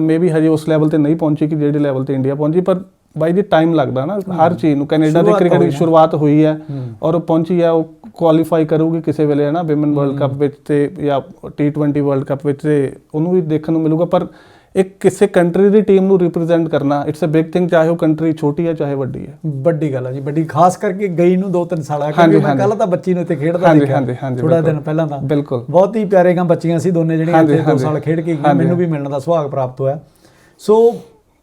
ਮੇਬੀ ਹਜੇ ਉਸ ਲੈਵਲ ਤੇ ਨਹੀਂ ਪਹੁੰਚੀ ਕਿ ਜਿਹੜੇ ਲੈਵਲ ਤੇ ਇੰਡੀਆ ਪਹੁੰਚੀ ਪਰ ਬਾਈ ਜੀ ਟਾਈਮ ਲੱਗਦਾ ਨਾ ਹਰ ਚੀਜ਼ ਨੂੰ ਕੈਨੇਡਾ ਦੇ ਕ੍ਰਿਕਟ ਦੀ। ਸ਼ੁਰੂਆਤ ਹੋਈ ਹੈ। ਔਰ ਉਹ ਪਹੁੰਚੀ ਹੈ ਉਹ ਕੁਆਲੀਫਾਈ ਕਰੂਗੀ ਕਿਸੇ ਵੇਲੇ ਹੈ ਨਾ ਵਿਮਨ ਵਰਲਡ ਕੱਪ ਵਿੱਚ ਤੇ ਜਾਂ T20 ਵਰਲਡ ਕੱਪ ਵਿੱਚ ਤੇ ਉਹਨੂੰ ਵੀ ਦੇਖਣ ਨੂੰ ਮਿਲੂਗਾ ਪਰ ਇੱਕ ਕਿਸੇ ਕੰਟਰੀ ਦੀ ਟੀਮ ਨੂੰ ਰਿਪਰੈਜ਼ੈਂਟ ਕਰਨਾ ਇਟਸ ਅ ਬਿਗ ਥਿੰਗ ਚਾਹੇ ਉਹ ਕੰਟਰੀ ਛੋਟੀ ਹੈ ਚਾਹੇ ਵੱਡੀ ਹੈ ਵੱਡੀ ਗੱਲ ਆ ਜੀ ਵੱਡੀ ਖਾਸ ਕਰਕੇ ਗਈ ਨੂੰ 2-3 ਸਾਲ ਆ ਹਾਂਜੀ, ਕਿਉਂਕਿ ਮੈਂ। ਕੱਲ ਤਾਂ ਬੱਚੀ ਨੂੰ ਇੱਥੇ ਖੇਡਦਾ ਦੇਖਿਆ ਥੋੜਾ। ਦਿਨ ਪਹਿਲਾਂ ਤਾਂ ਬਿਲਕੁਲ ਬਹੁਤ ਹੀ ਪਿਆਰੇ ਗਾਂ ਬੱਚੀਆਂ ਸੀ ਦੋਨੇ ਜਿਹੜੀਆਂ ਇੱਥੇ 2 ਹਾਂਜੀ। ਸਾਲ ਖੇਡ ਕੇ ਗਈਆਂ। ਮੈਨੂੰ ਵੀ ਮਿਲਣ ਦਾ ਸੁਭਾਗ ਪ੍ਰਾਪਤ ਹੋਇਆ ਸੋ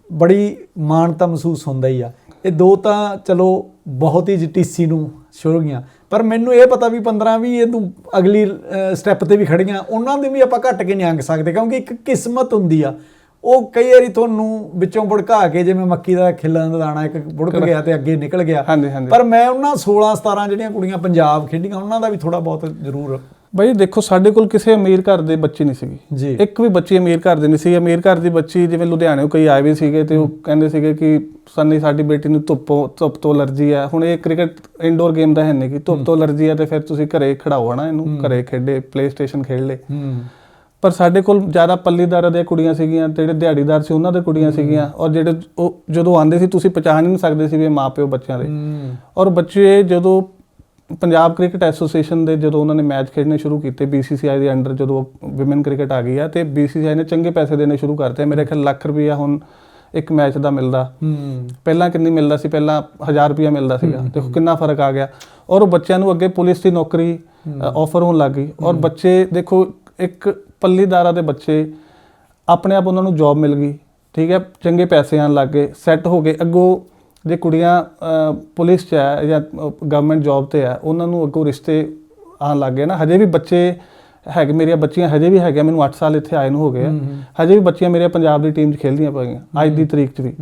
ਬੜੀ ਮਾਣਤਾ ਮਹਿਸੂਸ ਹੁੰਦਾ ਹੀ ਆ ਇਹ ਦੋ ਤਾਂ ਚਲੋ ਬਹੁਤ ਹੀ ਟੀਸੀ ਨੂੰ ਸ਼ੁਰੂ ਗਈਆਂ ਪਰ ਮੈਨੂੰ ਇਹ ਪਤਾ ਵੀ 15 ਵੀ ਇਹ ਤੂੰ ਅਗਲੀ ਸਟੈਪ ਤੇ ਵੀ ਖੜੀਆਂ ਉਹਨਾਂ ਦੇ ਵੀ ਆਪਾਂ ਘੱਟ ਕੇ ਨਹੀਂ ਅੰਗ ਸਕਦੇ ਕਿਉਂਕਿ ਇੱਕ ਕਿਸਮਤ ਹੁੰਦੀ ਆ ਉਹ ਕਈ ਵਾਰੀ ਤੁਹਾਨੂੰ ਵਿੱਚੋਂ ਬੁੜਕਾ ਕੇ ਜਿਵੇਂ ਮੱਕੀ ਦਾ ਖਿੱਲਣ ਦਾ ਦਾਣਾ ਇੱਕ ਬੁੜਕ ਗਿਆ ਤੇ ਅੱਗੇ ਨਿਕਲ ਗਿਆ। ਪਰ ਮੈਂ ਉਹਨਾਂ 16 17 ਜਿਹੜੀਆਂ ਕੁੜੀਆਂ ਪੰਜਾਬ ਖੇਡੀਆਂ ਉਹਨਾਂ ਦਾ ਵੀ ਥੋੜਾ ਬਹੁਤ ਜ਼ਰੂਰ ਬਈ ਦੇਖੋ ਸਾਡੇ ਕੋਲ ਕਿਸੇ ਅਮੀਰ ਘਰ ਦੇ ਬੱਚੇ ਨਹੀਂ ਸੀਗੀ। ਇੱਕ ਵੀ ਬੱਚੀ ਅਮੀਰ ਘਰ ਦੀ ਨਹੀਂ ਸੀ ਅਮੀਰ ਘਰ ਦੀ ਬੱਚੀ ਜਿਵੇਂ ਲੁਧਿਆਣੇੋਂ ਕਈ ਆਏ ਵੀ ਸੀਗੇ ਤੇ ਉਹ ਕਹਿੰਦੇ ਸੀਗੇ ਕਿ ਸੰਨੀ ਸਾਡੀ ਬੇਟੀ ਨੂੰ ਧੁੱਪੋਂ ਧੁੱਪ ਤੋਂ ਅਲਰਜੀ ਹੈ ਹੁਣ ਇਹ ਕ੍ਰਿਕਟ ਇੰਡੋਰ ਗੇਮ ਦਾ ਹੈ ਨਹੀਂ ਕਿ ਧੁੱਪ ਤੋਂ ਅਲਰਜੀ ਹੈ ਤੇ ਫਿਰ ਤੁਸੀਂ ਘਰੇ ਖੜਾਓ ਹਨਾ ਇਹਨੂੰ। ਘਰੇ ਖੇਡੇ ਪਲੇਸਟੇਸ਼ਨ ਖੇਡ ਲੇ ਹੂੰ। ਪਰ ਸਾਡੇ ਕੋਲ ਜ਼ਿਆਦਾ ਪੱਲੀਦਾਰਾਂ ਦੀਆਂ ਕੁੜੀਆਂ ਸੀਗੀਆਂ ਤੇ ਜਿਹੜੇ ਦਿਹਾੜੀਦਾਰ ਸੀ ਉਹਨਾਂ ਦੇ ਕੁੜੀਆਂ ਸੀਗੀਆਂ ਔਰ ਜਿਹੜੇ ਉਹ ਜਦੋਂ ਆਉਂਦੇ ਸੀ ਤੁਸੀਂ ਪਛਾਣ ਹੀ ਨਹੀਂ ਸਕਦੇ ਸੀ ਵੀ ਮਾਪਿਓ ਬੱਚਿਆਂ ਦੇ। ਔਰ ਬੱਚੇ ਜਦੋਂ ਪੰਜਾਬ ਕ੍ਰਿਕਟ ਐਸੋਸੀਏਸ਼ਨ ਦੇ ਜਦੋਂ ਉਹਨਾਂ ਨੇ ਮੈਚ ਖੇਡਣੇ ਸ਼ੁਰੂ ਕੀਤੇ BCCI ਦੇ ਅੰਡਰ ਜਦੋਂ ਵਿਮਨ ਕ੍ਰਿਕਟ ਆ ਗਈ ਆ ਤੇ BCCI ਨੇ ਚੰਗੇ ਪੈਸੇ ਦੇਣੇ ਸ਼ੁਰੂ ਕਰਤੇ ਮੇਰੇ ਖਿਆਲ ਲੱਖ ਰੁਪਈਆ ਹੁਣ ਇੱਕ ਮੈਚ ਦਾ ਮਿਲਦਾ। ਹੂੰ। ਪਹਿਲਾਂ ਕਿੰਨੀ ਮਿਲਦਾ ਸੀ? ਪਹਿਲਾਂ 1000 ਰੁਪਈਆ ਮਿਲਦਾ ਸੀਗਾ। ਦੇਖੋ ਕਿੰਨਾ ਫ਼ਰਕ ਆ ਗਿਆ। ਔਰ ਉਹ ਬੱਚਿਆਂ ਨੂੰ ਅੱਗੇ ਪੁਲਿਸ ਦੀ ਨੌਕਰੀ ਆਫਰ ਹੋਣ ਲੱਗ ਗਈ। ਔਰ ਬੱਚੇ ਦੇਖੋ ਇੱਕ ਪੱਲੀਦਾਰਾ ਦੇ ਬੱਚੇ ਆਪਣੇ ਆਪ ਉਹਨਾਂ ਨੂੰ ਜੌਬ ਮਿਲ ਗਈ ਠੀਕ ਹੈ ਚੰਗੇ ਪੈਸੇ ਆਣ ਲੱਗ ਗਏ ਸੈੱਟ ਹੋ ਗਏ ਅੱਗੋਂ ਜੇ ਕੁੜੀਆਂ ਪੁਲਿਸ 'ਚ ਹੈ ਜਾਂ ਗਵਰਨਮੈਂਟ ਜੌਬ ਤੇ ਹੈ ਉਹਨਾਂ ਨੂੰ ਅੱਗੋਂ ਰਿਸ਼ਤੇ ਆਣ ਲੱਗ ਗਏ ਨਾ। ਹਜੇ ਵੀ ਬੱਚੇ ਹੈਗੇ ਮੇਰੀਆਂ ਬੱਚੀਆਂ ਹਜੇ ਵੀ ਹੈਗੀਆਂ ਮੈਨੂੰ 8 ਸਾਲ ਇੱਥੇ ਆਏ ਨੂੰ ਹੋ ਗਏ ਆ। ਹਜੇ ਵੀ ਬੱਚੀਆਂ ਮੇਰੀਆਂ ਪੰਜਾਬ ਦੀ ਟੀਮ 'ਚ ਖੇਲਦੀਆਂ ਪਈਆਂ ਅੱਜ ਦੀ ਤਰੀਕ 'ਚ ਵੀ।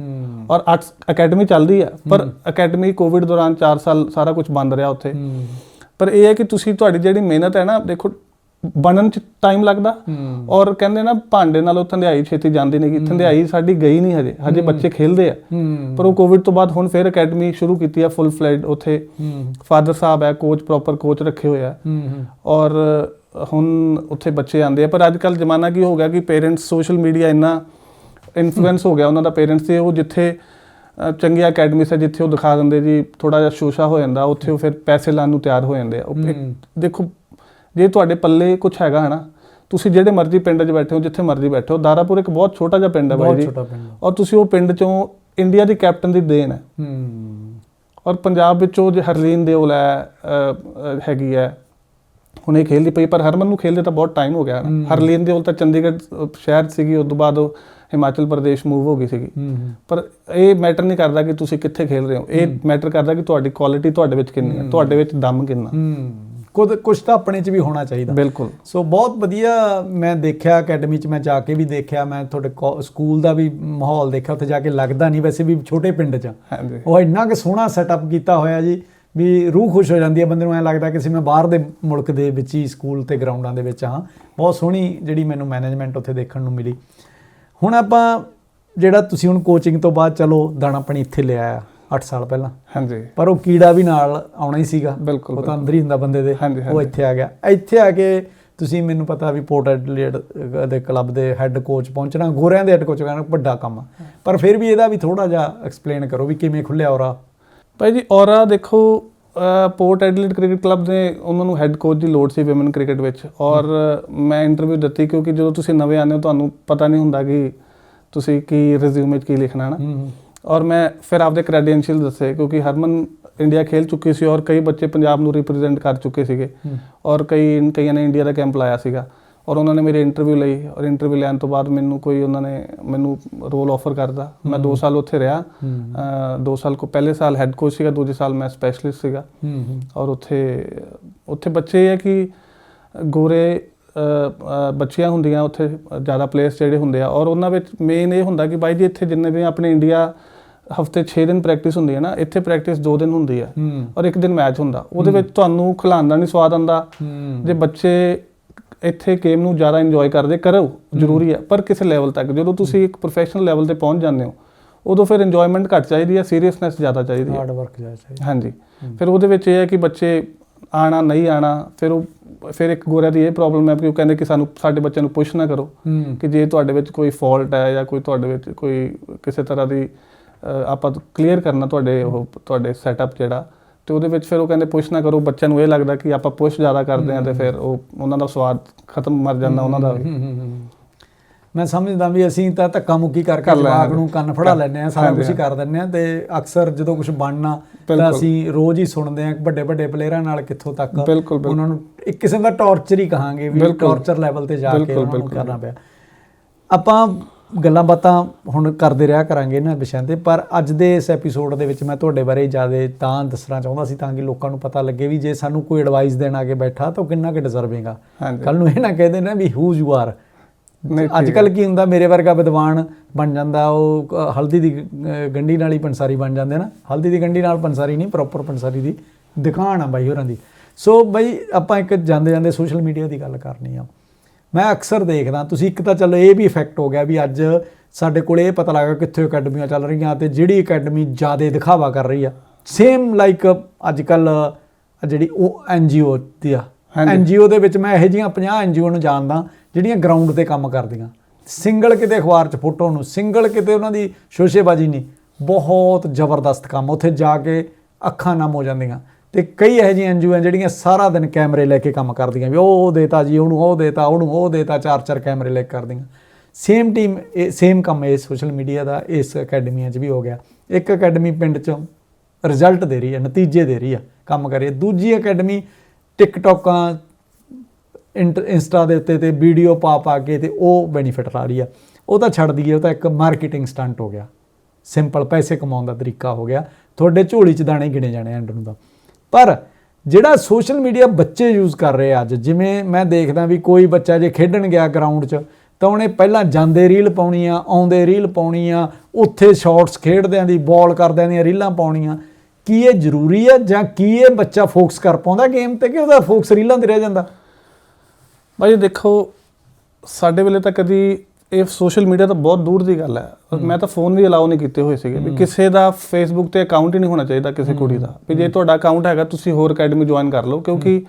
ਔਰ ਆਰਟਸ ਅਕੈਡਮੀ ਚੱਲਦੀ ਹੈ। ਪਰ ਅਕੈਡਮੀ ਕੋਵਿਡ ਦੌਰਾਨ 4 ਸਾਲ ਸਾਰਾ ਕੁਝ ਬੰਦ ਰਿਹਾ ਉੱਥੇ। ਪਰ ਇਹ ਹੈ ਕਿ ਤੁਸੀਂ ਤੁਹਾਡੀ ਜਿਹੜੀ ਮਿਹਨਤ ਹੈ ਨਾ ਦੇਖੋ ਬਣਨ 'ਚ ਟਾਈਮ ਲੱਗਦਾ। ਔਰ ਕਹਿੰਦੇ ਨਾ ਭਾਂਡੇ ਨਾਲੋਂ ਧੰਦਿਆਈ ਛੇਤੀ ਜਾਂਦੀ ਨਹੀਂ ਕਿ ਧੰਦਿਆਈ ਸਾਡੀ ਗਈ ਨਹੀਂ ਹਜੇ। ਹਜੇ ਬੱਚੇ ਖੇਲਦੇ ਆ। ਪਰ ਉਹ ਕੋਵਿਡ ਤੋਂ ਬਾਅਦ ਹੁਣ ਫਿਰ ਅਕੈਡਮੀ ਸ਼ੁਰੂ ਕੀਤੀ ਹੈ ਫੁੱਲ ਫਲੈਡ ਉੱਥੇ। ਫਾਦਰ ਸਾਹਿਬ ਹੈ ਕੋਚ ਪ੍ਰੋਪਰ ਕੋਚ ਰੱਖੇ ਹੋਏ ਆ। ਹੂੰ ਔਰ ਹੁਣ ਉੱਥੇ ਬੱਚੇ ਆਉਂਦੇ ਆ। ਪਰ ਅੱਜ ਕੱਲ ਜ਼ਮਾਨਾ ਕੀ ਹੋ ਗਿਆ ਕਿ ਪੇਰੈਂਟਸ ਸੋਸ਼ਲ ਮੀਡੀਆ ਇੰਨਾ ਇਨਫਲੂਐਂਸ ਹੋ ਗਿਆ ਉਹਨਾਂ ਦਾ ਪੇਰੈਂਟਸ ਤੇ। ਉਹ ਜਿੱਥੇ ਚੰਗੀਆਂ ਅਕੈਡਮੀਸ ਹੈ ਜਿੱਥੇ ਉਹ ਦਿਖਾ ਦਿੰਦੇ ਜੀ ਥੋੜਾ ਜਿਹਾ ਸ਼ੋਸ਼ਾ ਹੋ ਜਾਂਦਾ। ਉੱਥੇ ਉਹ ਫਿਰ ਪੈਸੇ ਲਾਉਣ ਨੂੰ ਤਿਆਰ ਹੋ ਜਾਂਦੇ ਆ। ਦੇਖੋ ਜੇ ਤੁਹਾਡੇ ਪੱਲੇ ਕੁਝ ਹੈਗਾ ਹੈ ਨਾ ਤੁਸੀਂ ਜਿਹੜੇ ਮਰਜ਼ੀ ਪਿੰਡ 'ਚ ਬੈਠੇ ਹੋ ਜਿੱਥੇ ਮਰਜ਼ੀ ਬੈਠੇ ਹੋ ਦਾਰਾਪੁਰ ਇੱਕ ਬਹੁਤ ਛੋਟਾ ਜਿਹਾ ਪਿੰਡ ਹੈ ਬਾਈ ਬਹੁਤ ਜੀ। ਛੋਟਾ ਪਿੰਡ ਆ। ਔਰ ਤੁਸੀਂ ਉਹ ਪਿੰਡ 'ਚੋਂ ਇੰਡੀਆ ਦੀ ਕੈਪਟਨ ਦੀ ਦੇਣ ਹੈ। ਹੂੰ। ਔਰ ਪੰਜਾਬ ਵਿੱਚੋਂ ਜੇ ਹਰਲੀਨ ਦੇਓਲ ਹੈ ਹੈਗੀ ਹੈ ਹੁਣ ਇਹ ਖੇਲਦੀ ਪਈ ਪਰ ਹਰਮਨ ਨੂੰ ਖੇਲਦੇ ਤਾਂ ਬਹੁਤ ਟਾਈਮ ਹੋ ਗਿਆ। ਹਰਲੀਨ ਦੇਓਲ ਤਾਂ ਚੰਡੀਗੜ੍ਹ ਸ਼ਹਿਰ ਸੀਗੀ ਉਸ ਤੋਂ ਬਾਅਦ ਉਹ ਹਿਮਾਚਲ ਪ੍ਰਦੇਸ਼ ਮੂਵ ਹੋ ਗਈ ਸੀਗੀ। ਪਰ ਇਹ ਮੈਟਰ ਨਹੀਂ ਕਰਦਾ ਕਿ ਤੁਸੀਂ ਕਿੱਥੇ ਖੇਲ ਰਹੇ ਹੋ। ਇਹ ਮੈਟਰ ਕਰਦਾ ਕਿ ਤੁਹਾਡੀ ਕੁਆਲਿਟੀ ਤੁਹਾਡੇ ਵਿੱਚ ਕਿੰਨੀ ਹੈ ਤੁਹਾਡੇ ਵਿੱਚ ਦਮ ਕਿੰਨਾ। ਹੂੰ ਕੁਝ ਤਾਂ ਆਪਣੇ 'ਚ ਵੀ ਹੋਣਾ ਚਾਹੀਦਾ। ਬਿਲਕੁਲ। ਸੋ ਬਹੁਤ ਵਧੀਆ ਮੈਂ ਦੇਖਿਆ ਅਕੈਡਮੀ 'ਚ ਮੈਂ ਜਾ ਕੇ ਵੀ ਦੇਖਿਆ ਮੈਂ ਤੁਹਾਡੇ ਸਕੂਲ ਦਾ ਵੀ ਮਾਹੌਲ ਦੇਖਿਆ ਉੱਥੇ ਜਾ ਕੇ ਲੱਗਦਾ ਨਹੀਂ ਵੈਸੇ ਵੀ ਛੋਟੇ ਪਿੰਡ 'ਚ। ਉਹ ਇੰਨਾ ਕਿ ਸੋਹਣਾ ਸੈਟਅਪ ਕੀਤਾ ਹੋਇਆ ਜੀ ਵੀ ਰੂਹ ਖੁਸ਼ ਹੋ ਜਾਂਦੀ ਹੈ ਬੰਦੇ ਨੂੰ ਐ ਲੱਗਦਾ ਕਿ ਸੀ ਮੈਂ ਬਾਹਰ ਦੇ ਮੁਲਕ ਦੇ ਵਿੱਚ ਹੀ ਸਕੂਲ ਤੇ ਗਰਾਊਂਡਾਂ ਦੇ ਵਿੱਚ ਹਾਂ। ਬਹੁਤ ਸੋਹਣੀ ਜਿਹੜੀ ਮੈਨੂੰ ਮੈਨੇਜਮੈਂਟ ਉੱਥੇ ਦੇਖਣ ਨੂੰ ਮਿਲੀ। ਹੁਣ ਆਪਾਂ ਜਿਹੜਾ ਤੁਸੀਂ ਹੁਣ ਕੋਚਿੰਗ ਤੋਂ ਬਾਅਦ ਚਲੋ ਦਾਣਾ ਪਾਣੀ ਇੱਥੇ ਲਿਆ ਆ 8 ਸਾਲ ਪਹਿਲਾਂ। ਹਾਂਜੀ। ਪਰ ਉਹ ਕੀੜਾ ਵੀ ਨਾਲ ਆਉਣਾ ਹੀ ਸੀਗਾ। ਬਿਲਕੁਲ, ਉਹ ਤਾਂ ਅੰਦਰ ਹੀ ਹੁੰਦਾ ਬੰਦੇ ਦੇ। ਉਹ। ਇੱਥੇ ਆ ਗਿਆ। ਇੱਥੇ ਆ ਕੇ ਤੁਸੀਂ ਮੈਨੂੰ ਪਤਾ ਵੀ ਪੋਰਟ ਐਡਲੇਡ ਦੇ ਕਲੱਬ ਦੇ ਹੈੱਡ ਕੋਚ ਪਹੁੰਚਣਾ ਗੋਰਿਆਂ ਦੇ ਹੈੱਡ ਕੋਚ ਕਰਨਾ ਵੱਡਾ ਕੰਮ ਪਰ ਫਿਰ ਵੀ ਇਹਦਾ ਵੀ ਥੋੜਾ ਜਿਹਾ ਐਕਸਪਲੇਨ ਕਰੋ ਵੀ ਕਿਵੇਂ ਖੁੱਲਿਆ ਔਰਾ। ਭਾਈ ਜੀ ਔਰਾ ਦੇਖੋ ਪੋਰਟ ਐਡਲੇਟ ਕ੍ਰਿਕਟ ਕਲੱਬ ਦੇ ਉਹਨਾਂ ਨੂੰ ਹੈੱਡ ਕੋਚ ਦੀ ਲੋੜ ਸੀ ਔਮਨ ਕ੍ਰਿਕਟ ਵਿੱਚ। ਔਰ ਮੈਂ ਇੰਟਰਵਿਊ ਦਿੱਤੀ ਕਿਉਂਕਿ ਜਦੋਂ ਤੁਸੀਂ ਨਵੇਂ ਆਉਂਦੇ ਹੋ ਤੁਹਾਨੂੰ ਪਤਾ ਨਹੀਂ ਹੁੰਦਾ ਕਿ ਤੁਸੀਂ ਕੀ ਰਿਜ਼ਿਊਮੇ 'ਚ ਕੀ ਲਿਖਣਾ ਹੈ ਨਾ ਔਰ ਮੈਂ ਫਿਰ ਆਪਦੇ ਕ੍ਰੈਡੈਂਸ਼ੀਅਲ ਦੱਸੇ ਕਿਉਂਕਿ ਹਰਮਨ ਇੰਡੀਆ ਖੇਲ ਚੁੱਕੀ ਸੀ ਔਰ ਕਈ ਬੱਚੇ ਪੰਜਾਬ ਨੂੰ ਰਿਪਰੈਜ਼ੈਂਟ ਕਰ ਚੁੱਕੇ ਸੀਗੇ। ਔਰ ਕਈ ਕਈਆਂ ਨੇ ਇੰਡੀਆ ਦਾ ਕੈਂਪ ਲਾਇਆ ਸੀਗਾ। ਔਰ ਉਹਨਾਂ ਨੇ ਮੇਰੀ ਇੰਟਰਵਿਊ ਲਈ ਔਰ ਇੰਟਰਵਿਊ ਲੈਣ ਤੋਂ ਬਾਅਦ ਮੈਨੂੰ ਕੋਈ ਉਹਨਾਂ ਨੇ ਮੈਨੂੰ ਰੋਲ ਆਫਰ ਕਰਦਾ ਮੈਂ 2 ਸਾਲ ਉੱਥੇ ਰਿਹਾ। ਹੂੰ। 2 ਸਾਲ ਕੋ ਪਹਿਲੇ ਸਾਲ ਹੈੱਡ ਕੋਚ ਸੀਗਾ ਦੂਜੇ ਸਾਲ ਮੈਂ ਸਪੈਸ਼ਲਿਸਟ ਸੀਗਾ। ਔਰ ਉੱਥੇ ਉੱਥੇ ਬੱਚੇ ਇਹ ਹੈ ਕਿ ਗੋਰੇ ਬੱਚੀਆਂ ਹੁੰਦੀਆਂ ਉੱਥੇ ਜ਼ਿਆਦਾ ਪਲੇਅਰਸ ਜਿਹੜੇ ਹੁੰਦੇ ਆ। ਔਰ ਉਹਨਾਂ ਵਿੱਚ ਮੇਨ ਇਹ ਹੁੰਦਾ ਕਿ ਬਾਈ ਜੀ ਇੱਥੇ ਜਿੰਨੇ ਵੀ ਆਪਣੇ ਇੰਡੀਆ ਹਫ਼ਤੇ 6 ਦਿਨ ਪ੍ਰੈਕਟਿਸ ਹੁੰਦੀ ਹੈ ਨਾ ਇੱਥੇ ਪ੍ਰੈਕਟਿਸ 2 ਦਿਨ ਹੁੰਦੀ ਹੈ ਔਰ ਇੱਕ ਦਿਨ ਮੈਚ ਹੁੰਦਾ। ਉਹਦੇ ਵਿੱਚ ਤੁਹਾਨੂੰ ਖਿਲਾਉਣ ਦਾ ਨਹੀਂ ਸਵਾਦ ਆਉਂਦਾ। ਜੇ ਬੱਚੇ ਇੱਥੇ ਗੇਮ ਨੂੰ ਜ਼ਿਆਦਾ ਇੰਜੋਏ ਕਰਦੇ ਕਰੋ ਜ਼ਰੂਰੀ ਹੈ। ਪਰ ਕਿਸੇ ਲੈਵਲ ਤੱਕ ਜਦੋਂ ਤੁਸੀਂ ਇੱਕ ਪ੍ਰੋਫੈਸ਼ਨਲ ਲੈਵਲ ਤੇ ਪਹੁੰਚ ਜਾਂਦੇ ਹੋ ਉਦੋਂ ਫਿਰ ਇੰਜੋਇਮੈਂਟ ਘੱਟ ਚਾਹੀਦੀ ਹੈ ਸੀਰੀਅਸਨੈਸ ਜ਼ਿਆਦਾ ਚਾਹੀਦੀ ਹੈ। ਹਾਰਡ ਵਰਕ ਜਾ ਚਾਹੀਦਾ ਹਾਂਜੀ। ਫਿਰ ਉਹਦੇ ਵਿੱਚ ਇਹ ਹੈ ਕਿ ਬੱਚੇ ਆਣਾ ਨਹੀਂ ਆਣਾ ਫਿਰ ਉਹ ਫਿਰ ਇੱਕ ਗੋਰਿਆਂ ਦੀ ਇਹ ਪ੍ਰੋਬਲਮ ਹੈ ਕਿ ਉਹ ਕਹਿੰਦੇ ਕਿ ਸਾਨੂੰ ਸਾਡੇ ਬੱਚਿਆਂ ਨੂੰ ਪੁਸ਼ ਨਾ ਕਰੋ ਕਿ ਜੇ ਤੁਹਾਡੇ ਵਿੱਚ ਕੋਈ ਫਾਲਟ ਹੈ ਜਾਂ ਕੋਈ ਤੁਹਾਡੇ ਵਿੱਚ ਕੋਈ ਕਿਸੇ ਤਰ੍ਹਾਂ ਦੀ ਆਪਾਂ ਕਲੀਅਰ ਕਰਨਾ ਤੁਹਾਡੇ ਉਹ ਤੁਹਾਡੇ ਸੈਟਅਪ ਜਿਹੜਾ ਤੇ ਉਹਦੇ ਵਿੱਚ ਫਿਰ ਉਹ ਕਹਿੰਦੇ ਪੁਸ਼ ਨਾ ਕਰੋ ਬੱਚਿਆਂ ਨੂੰ ਇਹ ਲੱਗਦਾ ਕਿ ਆਪਾਂ ਪੁਸ਼ ਜ਼ਿਆਦਾ ਕਰਦੇ ਹਾਂ ਤੇ ਫਿਰ ਉਹ ਉਹਨਾਂ ਦਾ ਸਵਾਦ ਖਤਮ ਮਰ ਜਾਂਦਾ ਉਹਨਾਂ ਦਾ ਵੀ। ਹੂੰ, ਹੂੰ, ਹੂੰ। ਮੈਂ ਸਮਝਦਾ ਵੀ ਅਸੀਂ ਤਾਂ ਧੱਕਾ ਮੁੱਕੀ ਕਰਕੇ ਕਰ ਲੈਂਦੇ ਜਵਾਕ ਨੂੰ ਕੰਨ ਫੜਾ ਲੈਂਦੇ ਆ ਸਾਰਾ ਕੁਝ ਹੀ ਕਰ ਦਿੰਦੇ ਆ ਤੇ ਅਕਸਰ ਜਦੋਂ ਕੁਝ ਬਣਨਾ ਤਾਂ। ਅਸੀਂ ਰੋਜ਼ ਹੀ ਸੁਣਦੇ ਆ ਵੱਡੇ ਵੱਡੇ ਪਲੇਅਰਾਂ ਨਾਲ ਕਿੱਥੋਂ ਤੱਕ। ਉਹਨਾਂ ਨੂੰ ਇੱਕ ਕਿਸਮ ਦਾ ਟੌਰਚਰ ਹੀ ਕਹਾਂਗੇ ਵੀ। ਟੌਰਚਰ ਲੈਵਲ ਤੇ ਜਾ ਕੇ ਉਹਨਾਂ ਨੂੰ। ਕਰਨਾ ਪਿਆ ਆਪਾਂ ਗੱਲਾਂ ਬਾਤਾਂ ਹੁਣ ਕਰਦੇ ਰਿਹਾ ਕਰਾਂਗੇ ਇਹਨਾਂ ਵਿਸ਼ਿਆਂ ਤੇ ਪਰ ਅੱਜ ਦੇ ਇਸ ਐਪੀਸੋਡ ਦੇ ਵਿੱਚ ਮੈਂ ਤੁਹਾਡੇ ਬਾਰੇ ਜ਼ਿਆਦਾ ਤਾਂ ਦੱਸਣਾ ਚਾਹੁੰਦਾ ਸੀ ਤਾਂ ਕਿ ਲੋਕਾਂ ਨੂੰ ਪਤਾ ਲੱਗੇ ਵੀ ਜੇ ਸਾਨੂੰ ਕੋਈ ਐਡਵਾਈਸ ਦੇਣ ਆ ਕੇ ਬੈਠਾ ਤਾਂ ਕਿੰਨਾ ਕਿ ਡਿਜ਼ਰਵਿੰਗ ਆ ਕੱਲ ਨੂੰ ਇਹ ਨਾ ਕਹਿ ਦੇਣਾ ਵੀ ਹੂ ਯੂ ਆਰ ਅੱਜ ਕੱਲ ਕੀ ਹੁੰਦਾ? ਮੇਰੇ ਵਰਗਾ ਵਿਦਵਾਨ ਬਣ ਜਾਂਦਾ ਉਹ ਹਲਦੀ ਦੀ ਗੰਢੀ ਨਾਲ ਹੀ ਪੰਸਾਰੀ ਬਣ ਜਾਂਦੇ ਨਾ? ਹਲਦੀ ਦੀ ਗੰਢੀ ਨਾਲ ਪੰਸਾਰੀ ਨਹੀਂ ਪ੍ਰੋਪਰ ਪੰਸਾਰੀ ਦੀ ਦੁਕਾਨ ਆ ਬਾਈ ਹੋਰਾਂ ਦੀ। ਸੋ ਬਈ ਆਪਾਂ ਇੱਕ ਜਾਂਦੇ ਜਾਂਦੇ ਸੋਸ਼ਲ ਮੀਡੀਆ ਦੀ ਗੱਲ ਕਰਨੀ ਆ। ਮੈਂ ਅਕਸਰ ਦੇਖਦਾ ਤੁਸੀਂ ਇੱਕ ਤਾਂ ਚਲੋ ਇਹ ਵੀ ਇਫੈਕਟ ਹੋ ਗਿਆ ਵੀ ਅੱਜ ਸਾਡੇ ਕੋਲ ਇਹ ਪਤਾ ਲੱਗਾ ਕਿੱਥੇ ਅਕੈਡਮੀਆਂ ਚੱਲ ਰਹੀਆਂ ਤੇ ਜਿਹੜੀ ਅਕੈਡਮੀ ਜ਼ਿਆਦਾ ਦਿਖਾਵਾ ਕਰ ਰਹੀ ਆ। ਸੇਮ ਲਾਈਕ ਅੱਜ ਕੱਲ ਜਿਹੜੀ ਉਹ ਐਨਜੀਓ ਦੀ ਆ। ਐਨਜੀਓ ਦੇ ਵਿੱਚ ਮੈਂ ਇਹੋ ਜਿਹੀਆਂ 50 ਐਨਜੀਓ ਨੂੰ ਜਾਣਦਾ ਜਿਹੜੀਆਂ ਗਰਾਊਂਡ ਤੇ ਕੰਮ ਕਰਦੀਆਂ। ਸਿੰਗਲ ਕਿਤੇ ਅਖਬਾਰ 'ਚ ਫੋਟੋ ਨੂੰ ਸਿੰਗਲ ਕਿਤੇ ਉਹਨਾਂ ਦੀ ਸ਼ੋਸ਼ੇਬਾਜ਼ੀ ਨਹੀਂ। ਬਹੁਤ ਜ਼ਬਰਦਸਤ ਕੰਮ, ਉੱਥੇ ਜਾ ਕੇ ਅੱਖਾਂ ਨਮ ਹੋ ਜਾਂਦੀਆਂ। ਤੇ ਕਈ ਇਹੋ ਜਿਹੀਆਂ ਐਨਜੀਓ ਜਿਹੜੀਆਂ ਸਾਰਾ ਦਿਨ ਕੈਮਰੇ ਲੈ ਕੇ ਕੰਮ ਕਰਦੀਆਂ ਵੀ ਉਹ ਦੇਤਾ ਜੀ, ਉਹਨੂੰ ਉਹ ਦੇਤਾ, ਉਹਨੂੰ ਉਹ ਦੇਤਾ ਚਾਰ ਚਾਰ ਕੈਮਰੇ ਲੈ ਕੇ ਕਰਦੀਆਂ। ਸੇਮ ਟੀਮ ਸੇਮ ਕੰਮ ਇਹ ਸੋਸ਼ਲ ਮੀਡੀਆ ਦਾ, ਇਸ ਅਕੈਡਮੀਆਂ 'ਚ ਵੀ ਹੋ ਗਿਆ। ਇੱਕ ਅਕੈਡਮੀ ਪਿੰਡ 'ਚ ਰਿਜ਼ਲਟ ਦੇ ਰਹੀ ਹੈ ਨਤੀਜੇ ਦੇ ਰਹੀ ਹੈ ਕੰਮ ਕਰੇ। ਦੂਜੀ ਅਕੈਡਮੀ ਟਿਕਟੋਕਾਂ ਇੰਸਟਾ ਦੇ ਉੱਤੇ ਤੇ ਵੀਡੀਓ ਪਾ ਪਾ ਕੇ ਤੇ ਉਹ ਬੈਨੀਫਿਟ ਲਾ ਰਹੀ ਆ। ਉਹ ਤਾਂ ਛੱਡ ਦਈਏ ਉਹ ਤਾਂ ਇੱਕ ਮਾਰਕੀਟਿੰਗ ਸਟੰਟ ਹੋ ਗਿਆ। ਸਿੰਪਲ ਪੈਸੇ ਕਮਾਉਣ ਦਾ ਤਰੀਕਾ ਹੋ ਗਿਆ। ਤੁਹਾਡੇ ਝੋਲੀ 'ਚ ਦਾਣੇ ਗਿਣੇ ਜਾਣੇ ਐਂਡ ਨੂੰ ਤਾਂ। ਪਰ ਜਿਹੜਾ ਸੋਸ਼ਲ ਮੀਡੀਆ ਬੱਚੇ ਯੂਜ਼ ਕਰ ਰਹੇ ਆ ਅੱਜ, ਜਿਵੇਂ ਮੈਂ ਦੇਖਦਾ ਵੀ ਕੋਈ ਬੱਚਾ ਜੇ ਖੇਡਣ ਗਿਆ ਗਰਾਊਂਡ 'ਚ, ਤਾਂ ਉਹਨੇ ਪਹਿਲਾਂ ਜਾਂਦੇ ਰੀਲ ਪਾਉਣੀ ਆ, ਆਉਂਦੇ ਰੀਲ ਪਾਉਣੀ ਆ, ਉੱਥੇ ਸ਼ਾਟਸ ਖੇਡਦਿਆਂ ਦੀ ਬਾਲ ਕਰਦਿਆਂ ਦੀਆਂ ਰੀਲਾਂ ਪਾਉਣੀਆਂ। ਕੀ ਇਹ ਜ਼ਰੂਰੀ ਆ ਜਾਂ ਕੀ ਇਹ ਬੱਚਾ ਫੋਕਸ ਕਰ ਪਾਉਂਦਾ ਗੇਮ ਤੇ ਕਿ ਉਹਦਾ ਫੋਕਸ ਰੀਲਾਂ ਤੇ ਰਹਿ ਜਾਂਦਾ? ਭਾਈ ਦੇਖੋ ਸਾਡੇ ਵੇਲੇ ਤਾਂ ਕਦੀ ਇਹ ਸੋਸ਼ਲ ਮੀਡੀਆ ਤਾਂ ਬਹੁਤ ਦੂਰ ਦੀ ਗੱਲ ਹੈ। ਮੈਂ ਤਾਂ ਫੋਨ ਵੀ ਅਲਾਉ ਨਹੀਂ ਕੀਤੇ ਹੋਏ ਸੀਗੇ ਵੀ ਕਿਸੇ ਦਾ ਫੇਸਬੁੱਕ ਤੇ ਅਕਾਊਂਟ ਹੀ ਨਹੀਂ ਹੋਣਾ ਚਾਹੀਦਾ ਕਿਸੇ ਕੁੜੀ ਦਾ। ਵੀ ਜੇ ਤੁਹਾਡਾ ਅਕਾਊਂਟ ਹੈਗਾ ਤੁਸੀਂ ਹੋਰ ਅਕੈਡਮੀ ਜੁਆਇਨ ਕਰ ਲਓ ਕਿਉਂਕਿ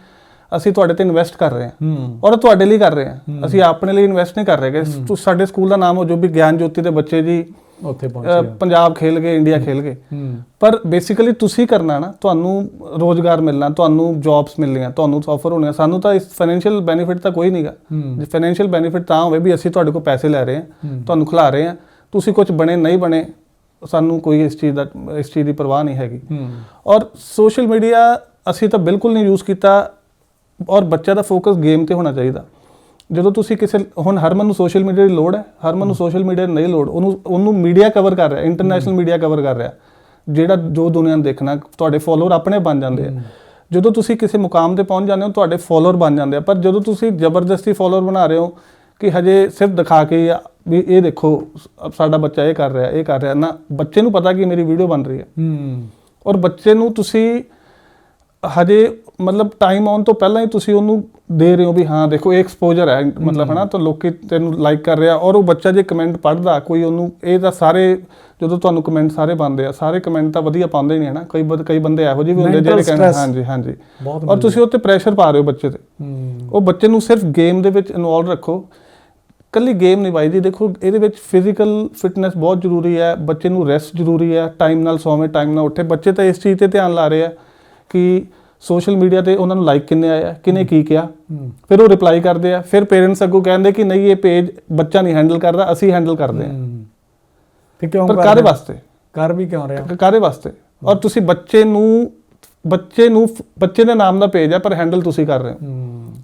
ਅਸੀਂ ਤੁਹਾਡੇ ਤੇ ਇਨਵੈਸਟ ਕਰ ਰਹੇ ਹਾਂ। ਔਰ ਤੁਹਾਡੇ ਲਈ ਕਰ ਰਹੇ ਹਾਂ। ਅਸੀਂ ਆਪਣੇ ਲਈ ਇਨਵੈਸਟ ਨਹੀਂ ਕਰ ਰਹੇ ਕਿ ਸਾਡੇ ਸਕੂਲ ਦਾ ਨਾਮ ਹੋ ਜੋ ਵੀ ਗਿਆਨ ਜੋਤੀ ਦੇ ਬੱਚੇ ਜੀ ਉੱਥੇ ਪਹੁੰਚੇ ਪੰਜਾਬ ਖੇਲ ਗਏ ਇੰਡੀਆ ਖੇਲ ਗਏ। ਹੂੰ। ਪਰ ਬੇਸਿਕਲੀ ਤੁਸੀਂ ਕਰਨਾ ਨਾ ਤੁਹਾਨੂੰ ਰੋਜ਼ਗਾਰ ਮਿਲਣਾ ਤੁਹਾਨੂੰ ਜੌਬਸ ਮਿਲਣੀਆਂ ਤੁਹਾਨੂੰ ਆਫਰ ਹੋਣੀਆਂ ਸਾਨੂੰ ਤਾਂ ਇਸ ਫਾਈਨੈਂਸ਼ੀਅਲ ਬੈਨੀਫਿਟ ਤਾਂ ਕੋਈ ਨਹੀਂਗਾ ਹੂੰ। ਜੇ ਫਾਈਨੈਂਸ਼ੀਅਲ ਬੈਨੀਫਿਟ ਤਾਂ ਹੋਵੇ ਵੀ ਅਸੀਂ ਤੁਹਾਡੇ ਕੋਲ ਪੈਸੇ ਲੈ ਰਹੇ ਹਾਂ ਤੁਹਾਨੂੰ ਖਿਲਾ ਰਹੇ ਹਾਂ ਤੁਸੀਂ ਕੁਝ ਬਣੇ ਨਹੀਂ ਬਣੇ ਸਾਨੂੰ ਕੋਈ ਇਸ ਚੀਜ਼ ਦਾ ਇਸ ਚੀਜ਼ ਦੀ ਪਰਵਾਹ ਨਹੀਂ ਹੈਗੀ। ਹੂੰ। ਔਰ ਸੋਸ਼ਲ ਮੀਡੀਆ ਅਸੀਂ ਤਾਂ ਬਿਲਕੁਲ ਨਹੀਂ ਯੂਜ਼ ਕੀਤਾ ਔਰ ਬੱਚਿਆਂ ਦਾ ਫੋਕਸ ਗੇਮ ਤੇ ਹੋਣਾ ਚਾਹੀਦਾ। ਜਦੋਂ ਤੁਸੀਂ ਕਿਸੇ ਹੁਣ ਹਰਮਨ ਨੂੰ ਸੋਸ਼ਲ ਮੀਡੀਆ ਦੀ ਲੋੜ ਹੈ ਹਰਮਨ ਨੂੰ ਸੋਸ਼ਲ ਮੀਡੀਆ ਦੀ ਨਹੀਂ ਲੋੜ ਉਹਨੂੰ ਉਹਨੂੰ ਮੀਡੀਆ ਕਵਰ ਕਰ ਰਿਹਾ ਇੰਟਰਨੈਸ਼ਨਲ ਮੀਡੀਆ ਕਵਰ ਕਰ ਰਿਹਾ ਜਿਹੜਾ ਜੋ ਦੁਨੀਆ ਨੂੰ ਦੇਖਣਾ ਤੁਹਾਡੇ ਫਾਲੋਅਰ ਆਪਣੇ ਬਣ ਜਾਂਦੇ ਆ। ਜਦੋਂ ਤੁਸੀਂ ਕਿਸੇ ਮੁਕਾਮ ਤੇ ਪਹੁੰਚ ਜਾਂਦੇ ਹੋ ਤੁਹਾਡੇ ਫਾਲੋਅਰ ਬਣ ਜਾਂਦੇ ਆ ਪਰ ਜਦੋਂ ਤੁਸੀਂ ਜ਼ਬਰਦਸਤੀ ਫਾਲੋਅਰ ਬਣਾ ਰਹੇ ਹੋ ਕਿ ਹਜੇ ਸਿਰਫ ਦਿਖਾ ਕੇ ਵੀ ਇਹ ਦੇਖੋ ਸਾਡਾ ਬੱਚਾ ਇਹ ਕਰ ਰਿਹਾ ਇਹ ਕਰ ਰਿਹਾ ਨਾ ਬੱਚੇ ਨੂੰ ਪਤਾ ਕਿ ਮੇਰੀ ਵੀਡੀਓ ਬਣ ਰਹੀ ਹੈ। ਹੂੰ। ਔਰ ਬੱਚੇ ਨੂੰ ਤੁਸੀਂ ਹਜੇ ਮਤਲਬ ਟਾਈਮ ਆਉਣ ਤੋਂ ਪਹਿਲਾਂ ਹੀ ਤੁਸੀਂ ਉਹਨੂੰ ਦੇ ਰਹੇ ਹੋ ਵੀ ਹਾਂ ਦੇਖੋ ਇਹ ਐਕਸਪੋਜ਼ਰ ਹੈ ਮਤਲਬ ਹਨਾ ਤਾਂ ਲੋਕੀ ਤੈਨੂੰ ਲਾਈਕ ਕਰ ਰਿਹਾ ਔਰ ਉਹ ਬੱਚਾ ਜੇ ਕਮੈਂਟ ਪੜ੍ਹਦਾ ਕੋਈ ਉਹਨੂੰ ਇਹ ਤਾਂ ਸਾਰੇ ਜਦੋਂ ਤੁਹਾਨੂੰ ਕਮੈਂਟ ਸਾਰੇ ਪਾਉਂਦੇ ਆ ਸਾਰੇ ਕਮੈਂਟ ਤਾਂ ਵਧੀਆ ਪਾਉਂਦੇ ਹੀ ਨਹੀਂ ਹਨਾ ਕਈ ਬੰਦੇ ਕਈ ਬੰਦੇ ਇਹੋ ਜਿਹੇ ਵੀ ਹੁੰਦੇ ਜਿਹੜੇ ਕਹਿੰਦੇ ਹਾਂਜੀ ਹਾਂਜੀ। ਔਰ ਤੁਸੀਂ ਉੱਤੇ ਪ੍ਰੈਸ਼ਰ ਪਾ ਰਹੇ ਹੋ ਬੱਚੇ ਤੇ। ਉਹ ਬੱਚੇ ਨੂੰ ਸਿਰਫ ਗੇਮ ਦੇ ਵਿੱਚ ਇਨਵੋਲਵ ਰੱਖੋ। ਕੱਲੀ ਗੇਮ ਨਹੀਂ ਬਾਈ ਜੀ ਦੇਖੋ ਇਹਦੇ ਵਿੱਚ ਫਿਜ਼ੀਕਲ ਫਿਟਨੈਸ ਬਹੁਤ ਜ਼ਰੂਰੀ ਹੈ ਬੱਚੇ ਨੂੰ ਰੈਸਟ ਜ਼ਰੂਰੀ ਹੈ ਟਾਈਮ ਨਾਲ ਸੌਵੇਂ ਟਾਈਮ ਨਾਲ ਉੱਠੇ। ਬੱਚੇ ਤਾਂ ਇਸ ਚੀਜ਼ ਤੇ ਧਿਆਨ ਲਾ ਰਹੇ ਆ। ਕਿ ਸੋਸ਼ਲ ਮੀਡੀਆ ਤੇ ਉਹਨਾਂ ਨੂੰ ਲਾਈਕ ਕਿੰਨੇ ਆਏ ਆ ਕਿਨੇ ਕੀ ਕਿਹਾ? ਫਿਰ ਉਹ ਰਿਪਲਾਈ ਕਰਦੇ ਆ। ਫਿਰ ਪੇਰੈਂਟਸ ਅੱਗੋਂ ਕਹਿੰਦੇ ਕਿ ਨਹੀਂ ਇਹ ਪੇਜ ਬੱਚਾ ਨਹੀਂ ਹੈਂਡਲ ਕਰਦਾ ਅਸੀਂ ਹੈਂਡਲ ਕਰਦੇ ਆ। ਤੇ ਕਿਉਂ ਪਰ ਕਰ ਕਾਦੇ? ਵਾਸਤੇ? ਕਰ ਵੀ ਕਿਉਂ ਰਿਹਾ ਕਾਦੇ ਵਾਸਤੇ? ਔਰ ਤੁਸੀਂ ਬੱਚੇ ਨੂੰ ਬੱਚੇ ਨੂੰ ਬੱਚੇ ਦੇ ਨਾਮ ਦਾ ਪੇਜ ਹੈ ਪਰ ਹੈਂਡਲ ਤੁਸੀਂ ਕਰ ਰਹੇ ਹੋ।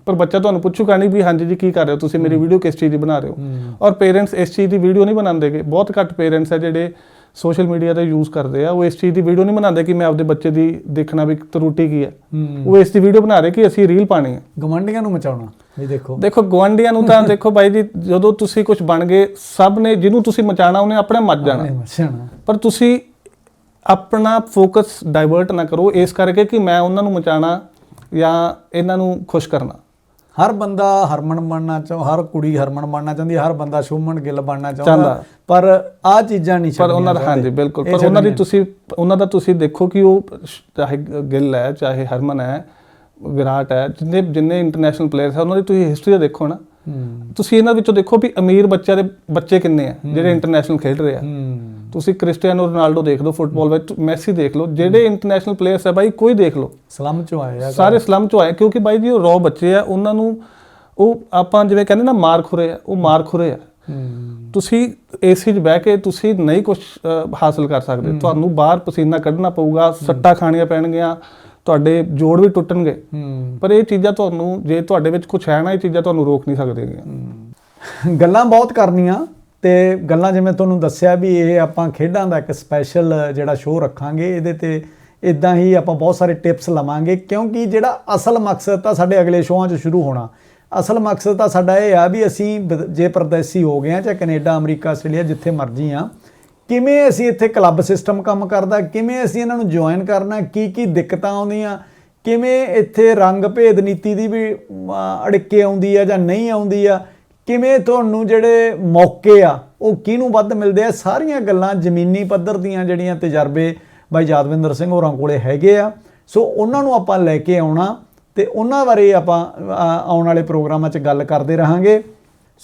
ਪਰ ਬੱਚਾ ਤੁਹਾਨੂੰ ਪੁੱਛੂਗਾ ਨਹੀਂ ਵੀ ਹਾਂਜੀ ਜੀ ਕੀ ਕਰ ਰਹੇ ਹੋ? ਤੁਸੀਂ ਮੇਰੀ ਵੀਡੀਓ ਕਿਸ ਚੀਜ਼ ਦੀ ਬਣਾ ਰਹੇ ਹੋ? ਔਰ ਪੇਰੈਂਟਸ ਇਸ ਚੀਜ਼ ਦੀ ਵੀਡੀਓ ਨਹੀਂ ਬਣਾਉਂਦੇਗੇ ਬਹੁਤ ਘੱਟ ਪੇਰੈਂਟਸ ਹੈ ਜਿਹੜੇ ਸੋਸ਼ਲ ਮੀਡੀਆ ਦਾ ਯੂਜ਼ ਕਰਦੇ ਆ ਉਹ ਇਸ ਚੀਜ਼ ਦੀ ਵੀਡੀਓ ਨਹੀਂ ਬਣਾਉਂਦੇ ਕਿ ਮੈਂ ਆਪਦੇ ਬੱਚੇ ਦੀ ਦੇਖਣਾ ਵੀ ਤਰੁੱਟੀ ਕੀ ਹੈ। ਉਹ ਇਸ ਦੀ ਵੀਡੀਓ ਬਣਾ ਰਹੇ ਕਿ ਅਸੀਂ ਰੀਲ ਪਾਣੀ ਹੈ। ਗਵੰਡੀਆਂ ਨੂੰ ਮਚਾਉਣਾ ਵੀ ਦੇਖੋ। ਦੇਖੋ ਗਵਾਂਡੀਆਂ ਨੂੰ ਤਾਂ ਦੇਖੋ ਬਾਈ ਜੀ ਜਦੋਂ ਤੁਸੀਂ ਕੁਝ ਬਣ ਗਏ ਸਭ ਨੇ ਜਿਹਨੂੰ ਤੁਸੀਂ ਮਚਾਣਾ ਉਹਨੇ ਆਪਣੇ ਮੱਚ ਜਾਣਾ। ਪਰ ਤੁਸੀਂ ਆਪਣਾ ਫੋਕਸ ਡਾਇਵਰਟ ਨਾ ਕਰੋ ਇਸ ਕਰਕੇ ਕਿ ਮੈਂ ਉਹਨਾਂ ਨੂੰ ਮਚਾਣਾ ਜਾਂ ਇਹਨਾਂ ਨੂੰ ਖੁਸ਼ ਕਰਨਾ। ਹਰ ਬੰਦਾ ਹਰਮਨ ਬਣਨਾ ਚਾਹ ਹਰ ਕੁੜੀ ਹਰਮਨ ਬਣਨਾ ਚਾਹੁੰਦੀ ਹਰ ਬੰਦਾ ਸ਼ੁਭਮਨ ਗਿੱਲ ਬਣਨਾ ਚਾਹੁੰਦਾ ਚਾਹੁੰਦਾ। ਪਰ ਆ ਚੀਜ਼ਾਂ ਨਹੀਂ ਪਰ ਉਹਨਾਂ ਦਾ ਚਾਹੁੰਦੇ। ਹਾਂਜੀ ਬਿਲਕੁਲ ਪਰ ਉਹਨਾਂ ਦੀ। ਤੁਸੀਂ ਉਹਨਾਂ ਦਾ ਤੁਸੀਂ ਦੇਖੋ ਕਿ ਉਹ ਚਾਹੇ ਗਿੱਲ ਹੈ ਚਾਹੇ ਹਰਮਨ ਹੈ ਵਿਰਾਟ ਹੈ ਜਿੰਨੇ ਜਿੰਨੇ ਇੰਟਰਨੈਸ਼ਨਲ ਪਲੇਅਰਸ ਹੈ ਉਹਨਾਂ ਦੀ ਤੁਸੀਂ ਹਿਸਟਰੀ ਦੇਖੋ ਨਾ ਤੁਸੀਂ ਇਹਨਾਂ ਵਿੱਚੋਂ ਦੇਖੋ ਵੀ ਅਮੀਰ ਬੱਚਿਆਂ ਦੇ ਬੱਚੇ ਕਿੰਨੇ ਆ ਜਿਹੜੇ ਇੰਟਰਨੈਸ਼ਨਲ ਖੇਡ ਰਹੇ ਆ। ਤੁਸੀਂ ਕ੍ਰਿਸਟੀਆਨੋ ਰੋਨਾਲਡੋ ਦੇਖ ਲਓ ਫੁੱਟਬਾਲ ਵਿੱਚ ਮੈਸੀ ਦੇਖ ਲਓ ਜਿਹੜੇ ਇੰਟਰਨੈਸ਼ਨਲ ਪਲੇਅਰਸ ਹੈ ਬਾਈ ਕੋਈ ਦੇਖ ਲਓ। ਸਲਮ ਚੋਂ ਆਏ ਆ। ਸਾਰੇ ਸਲਮ ਚੋਂ ਆਏ ਕਿਉਂਕਿ ਬਾਈ ਜੀ ਉਹ ਰੋ ਬੱਚੇ ਆ ਉਹਨਾਂ ਨੂੰ ਉਹ ਆਪਾਂ ਜਿਵੇਂ ਕਹਿੰਦੇ ਨਾ ਮਾਰ ਖੁਰੇ ਆ ਉਹ ਮਾਰ ਖੁਰੇ ਆ। ਤੁਸੀਂ ਏਸੀ 'ਚ ਬਹਿ ਕੇ ਤੁਸੀਂ ਨਹੀਂ ਕੁਝ ਹਾਸਲ ਕਰ ਸਕਦੇ। ਤੁਹਾਨੂੰ ਬਾਹਰ ਪਸੀਨਾ ਕੱਢਣਾ ਪਊਗਾ ਸੱਟਾਂ ਖਾਣੀਆਂ ਪੈਣਗੀਆਂ ਤੁਹਾਡੇ ਜੋੜ ਵੀ ਟੁੱਟਣਗੇ। ਪਰ ਇਹ ਚੀਜ਼ਾਂ ਤੁਹਾਨੂੰ ਜੇ ਤੁਹਾਡੇ ਵਿੱਚ ਕੁਝ ਹੈ ਨਾ ਇਹ ਚੀਜ਼ਾਂ ਤੁਹਾਨੂੰ ਰੋਕ ਨਹੀਂ ਸਕਦੀਆਂ ਗੱਲਾਂ ਬਹੁਤ ਕਰਨੀਆਂ ਤੇ ਗੱਲਾਂ ਜਿਵੇਂ ਤੁਹਾਨੂੰ ਦੱਸਿਆ ਵੀ ਇਹ ਆਪਾਂ ਖੇਡਾਂ ਦਾ ਇੱਕ ਸਪੈਸ਼ਲ ਜਿਹੜਾ ਸ਼ੋਅ ਰੱਖਾਂਗੇ ਇਹਦੇ ਤੇ ਇਦਾਂ ਹੀ ਆਪਾਂ ਬਹੁਤ ਸਾਰੇ ਟਿਪਸ ਲਵਾਂਗੇ ਕਿਉਂਕਿ ਜਿਹੜਾ ਅਸਲ ਮਕਸਦ ਤਾਂ ਸਾਡੇ ਅਗਲੇ ਸ਼ੋਆਂ 'ਚ ਸ਼ੁਰੂ ਹੋਣਾ। ਅਸਲ ਮਕਸਦ ਤਾਂ ਸਾਡਾ ਇਹ ਆ ਵੀ ਅਸੀਂ ਜੇ ਪਰਦੇਸੀ ਹੋ ਗਏ ਆ ਚਾਹੇ ਕੈਨੇਡਾ ਅਮਰੀਕਾ ਆਸਟ੍ਰੇਲੀਆ ਜਿੱਥੇ ਮਰਜ਼ੀ ਆ ਕਿਵੇਂ ਅਸੀਂ ਇੱਥੇ ਕਲੱਬ ਸਿਸਟਮ ਕੰਮ ਕਰਦਾ ਕਿਵੇਂ ਅਸੀਂ ਇਹਨਾਂ ਨੂੰ ਜੁਆਇਨ ਕਰਨਾ ਕੀ ਕੀ ਦਿੱਕਤਾਂ ਆਉਂਦੀਆਂ ਕਿਵੇਂ ਇੱਥੇ ਰੰਗ ਭੇਦ ਨੀਤੀ ਦੀ ਵੀ ਅਮ, ਅੜਿੱਕੇ ਆਉਂਦੀ ਆ ਜਾਂ ਨਹੀਂ ਆਉਂਦੀ ਆ ਕਿਵੇਂ ਤੁਹਾਨੂੰ ਜਿਹੜੇ ਮੌਕੇ ਆ ਉਹ ਕਿਹਨੂੰ ਵੱਧ ਮਿਲਦੇ ਆ ਸਾਰੀਆਂ ਗੱਲਾਂ ਜ਼ਮੀਨੀ ਪੱਧਰ ਦੀਆਂ ਜਿਹੜੀਆਂ ਤਜਰਬੇ ਬਾਈ ਯਾਦਵਿੰਦਰ ਸਿੰਘ ਹੋਰਾਂ ਕੋਲੇ ਹੈਗੇ ਆ। ਸੋ ਉਹਨਾਂ ਨੂੰ ਆਪਾਂ ਲੈ ਕੇ ਆਉਣਾ ਤੇ ਉਹਨਾਂ ਬਾਰੇ ਆਪਾਂ ਆਉਣ ਵਾਲੇ ਪ੍ਰੋਗਰਾਮਾਂ 'ਚ ਗੱਲ ਕਰਦੇ ਰਹਾਂਗੇ।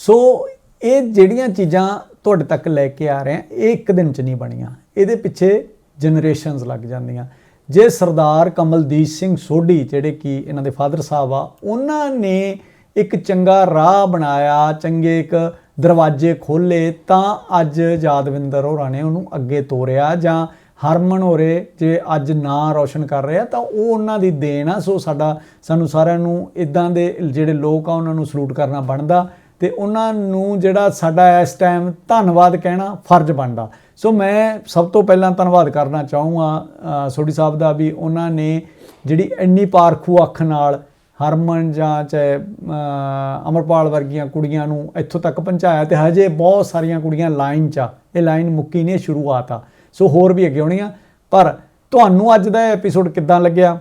ਸੋ ਇਹ ਜਿਹੜੀਆਂ ਚੀਜ਼ਾਂ ਤੁਹਾਡੇ ਤੱਕ ਲੈ ਕੇ ਆ ਰਹੇ ਆ, ਇਹ ਇੱਕ ਦਿਨ 'ਚ ਨਹੀਂ ਬਣੀਆਂ। ਇਹਦੇ ਪਿੱਛੇ ਜਨਰੇਸ਼ਨਸ ਲੱਗ ਜਾਂਦੀਆਂ। ਜੇ ਸਰਦਾਰ ਕਮਲਦੀਪ ਸਿੰਘ ਸੋਢੀ, ਜਿਹੜੇ ਕਿ ਇਹਨਾਂ ਦੇ ਫਾਦਰ ਸਾਹਿਬ ਆ, ਉਹਨਾਂ ਨੇ ਇੱਕ ਚੰਗਾ ਰਾਹ ਬਣਾਇਆ, ਚੰਗੇ ਇੱਕ ਦਰਵਾਜ਼ੇ ਖੋਲੇ ਤਾਂ ਅੱਜ ਯਾਦਵਿੰਦਰ ਹੋਰਾਂ ਨੇ ਉਹਨੂੰ ਅੱਗੇ ਤੋਰਿਆ ਜਾਂ ਹਰਮਨ ਹੋਰੇ ਜੇ ਅੱਜ ਨਾਂ ਰੌਸ਼ਨ ਕਰ ਰਿਹਾ, ਤਾਂ ਉਹ ਉਹਨਾਂ ਦੀ ਦੇਣ ਆ। ਸੋ ਸਾਡਾ, ਸਾਨੂੰ ਸਾਰਿਆਂ ਨੂੰ ਇਦਾਂ ਦੇ ਜਿਹੜੇ ਲੋਕ ਆ, ਉਹਨਾਂ ਨੂੰ ਸਲੂਟ ਕਰਨਾ ਬਣਦਾ। ਤੇ ਉਹਨਾਂ ਨੂੰ ਜਿਹੜਾ ਸਾਡਾ ਇਸ ਟਾਈਮ ਧੰਨਵਾਦ ਕਹਿਣਾ ਫਰਜ਼ ਬਣਦਾ। ਸੋ ਮੈਂ ਸਭ ਤੋਂ ਪਹਿਲਾਂ ਧੰਨਵਾਦ ਕਰਨਾ ਚਾਹੂੰਗਾ ਸੋਢੀ ਸਾਹਿਬ ਦਾ ਵੀ ਉਹਨਾਂ ਨੇ ਜਿਹੜੀ ਇੰਨੀ ਪਾਰਖੂ ਅੱਖ ਨਾਲ ਹਰਮਨ ਜਾਂ ਚਾਹੇ ਅਹ, ਅਮਰਪਾਲ ਵਰਗੀਆਂ ਕੁੜੀਆਂ ਨੂੰ ਇੱਥੋਂ ਤੱਕ ਪਹੁੰਚਾਇਆ ਤੇ ਹਜੇ ਬਹੁਤ ਸਾਰੀਆਂ ਕੁੜੀਆਂ ਲਾਈਨ 'ਚ ਆ। ਇਹ ਲਾਈਨ ਮੁੱਕੀ ਨਹੀਂ ਸ਼ੁਰੂਆਤ ਆ। ਸੋ ਹੋਰ ਵੀ ਅੱਗੇ ਹੋਣੀਆਂ ਪਰ ਤੁਹਾਨੂੰ ਅੱਜ ਦਾ ਐਪੀਸੋਡ ਕਿੱਦਾਂ ਲੱਗਿਆ?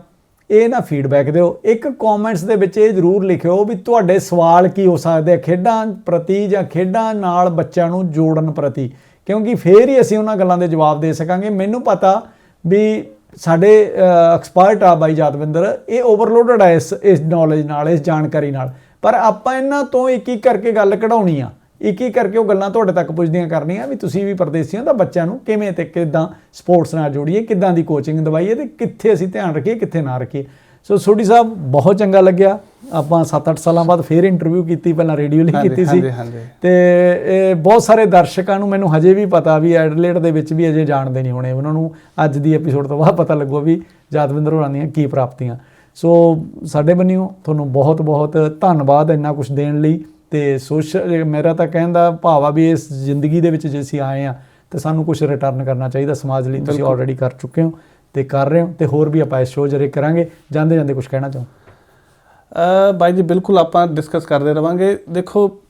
ਇਹ ਨਾ ਫੀਡਬੈਕ ਦਿਓ। ਇੱਕ ਕਮੈਂਟਸ ਦੇ ਵਿੱਚ ਇਹ ਜ਼ਰੂਰ ਲਿਖਿਓ ਵੀ ਤੁਹਾਡੇ ਸਵਾਲ ਕੀ ਹੋ ਸਕਦੇ ਆ ਖੇਡਾਂ ਪ੍ਰਤੀ ਜਾਂ ਖੇਡਾਂ ਨਾਲ ਬੱਚਿਆਂ ਨੂੰ ਜੋੜਨ ਪ੍ਰਤੀ। ਕਿਉਂਕਿ ਫੇਰ ਹੀ ਅਸੀਂ ਉਹਨਾਂ ਗੱਲਾਂ ਦੇ ਜਵਾਬ ਦੇ ਸਕਾਂਗੇ। ਮੈਨੂੰ ਪਤਾ ਵੀ ਸਾਡੇ ਐਕਸਪਰਟ ਆ ਬਾਈ ਜਾਦਵਿੰਦਰ ਇਹ ਓਵਰਲੋਡਡ ਆ ਇਸ ਇਸ ਨੌਲੇਜ ਨਾਲ, ਇਸ ਜਾਣਕਾਰੀ ਨਾਲ। ਪਰ ਆਪਾਂ ਇਹਨਾਂ ਤੋਂ ਇੱਕ ਇੱਕ ਕਰਕੇ ਗੱਲ ਕਢਾਉਣੀ ਆ। ਇੱਕ ਇੱਕ ਕਰਕੇ ਉਹ ਗੱਲਾਂ ਤੁਹਾਡੇ ਤੱਕ ਪੁੱਜਦੀਆਂ ਕਰਨੀਆਂ ਵੀ ਤੁਸੀਂ ਵੀ ਪਰਦੇਸੀ ਹੋ ਤਾਂ ਬੱਚਿਆਂ ਨੂੰ ਕਿਵੇਂ ਤੇ ਕਿਦਾਂ ਸਪੋਰਟਸ ਨਾਲ ਜੋੜੀਏ ਕਿਦਾਂ ਦੀ ਕੋਚਿੰਗ ਦਵਾਈਏ ਤੇ ਕਿੱਥੇ ਅਸੀਂ ਧਿਆਨ ਰੱਖੀਏ ਕਿੱਥੇ ਨਾ ਰੱਖੀਏ। ਸੋ ਸੋਢੀ ਸਾਹਿਬ ਬਹੁਤ ਚੰਗਾ ਲੱਗਿਆ। ਆਪਾਂ 7-8 ਸਾਲਾਂ ਬਾਅਦ ਫੇਰ ਇੰਟਰਵਿਊ ਕੀਤੀ ਪਹਿਲਾਂ ਰੇਡੀਓ ਲਈ ਕੀਤੀ ਸੀ। ਤੇ ਇਹ ਬਹੁਤ ਸਾਰੇ ਦਰਸ਼ਕਾਂ ਨੂੰ ਮੈਨੂੰ ਹਜੇ ਵੀ ਪਤਾ ਵੀ ਐਡਲੇਟ ਦੇ ਵਿੱਚ ਵੀ ਅਜੇ ਜਾਣਦੇ ਨਹੀਂ ਹੋਣੇ। ਉਹਨਾਂ ਨੂੰ ਅੱਜ ਦੀ ਐਪੀਸੋਡ ਤੋਂ ਬਾਅਦ ਪਤਾ ਲੱਗੂਗਾ ਵੀ ਜਾਦਵਿੰਦਰ ਹੋਰਾਂ ਦੀਆਂ ਕੀ ਪ੍ਰਾਪਤੀਆਂ। ਸੋ ਸਾਡੇ ਬੰਨਿਓ ਤੁਹਾਨੂੰ ਬਹੁਤ ਬਹੁਤ ਧੰਨਵਾਦ ਇੰਨਾ ਕੁਝ ਦੇਣ ਲਈ। ਤੇ ਸੋਸ਼ਲ ਮੇਰਾ ਤਾਂ ਕਹਿਣ ਦਾ ਭਾਵ ਵੀ ਇਸ ਜ਼ਿੰਦਗੀ ਦੇ ਵਿੱਚ ਜੇ ਅਸੀਂ ਆਏ ਆ ਤੇ ਸਾਨੂੰ ਕੁਝ ਰਿਟਰਨ ਕਰਨਾ ਚਾਹੀਦਾ ਸਮਾਜ ਲਈ ਤੁਸੀਂ। ਆਲਰੇਡੀ ਕਰ ਚੁੱਕੇ ਹੋ ਤੇ ਕਰ ਰਹੇ ਹੋ ਤੇ ਹੋਰ ਵੀ ਆਪਾਂ ਇਸ ਸ਼ੋਅ ਜਰੇ ਕਰਾਂਗੇ। ਜਾਂਦੇ ਜਾਂਦੇ ਕੁਝ ਕਹਿਣਾ ਚਾਹੋ। ਅ, ਬਾਈ ਜੀ ਬਿਲਕੁਲ ਆਪਾਂ ਡਿਸਕਸ ਕਰਦੇ ਰਵਾਂਗੇ। ਦੇਖੋ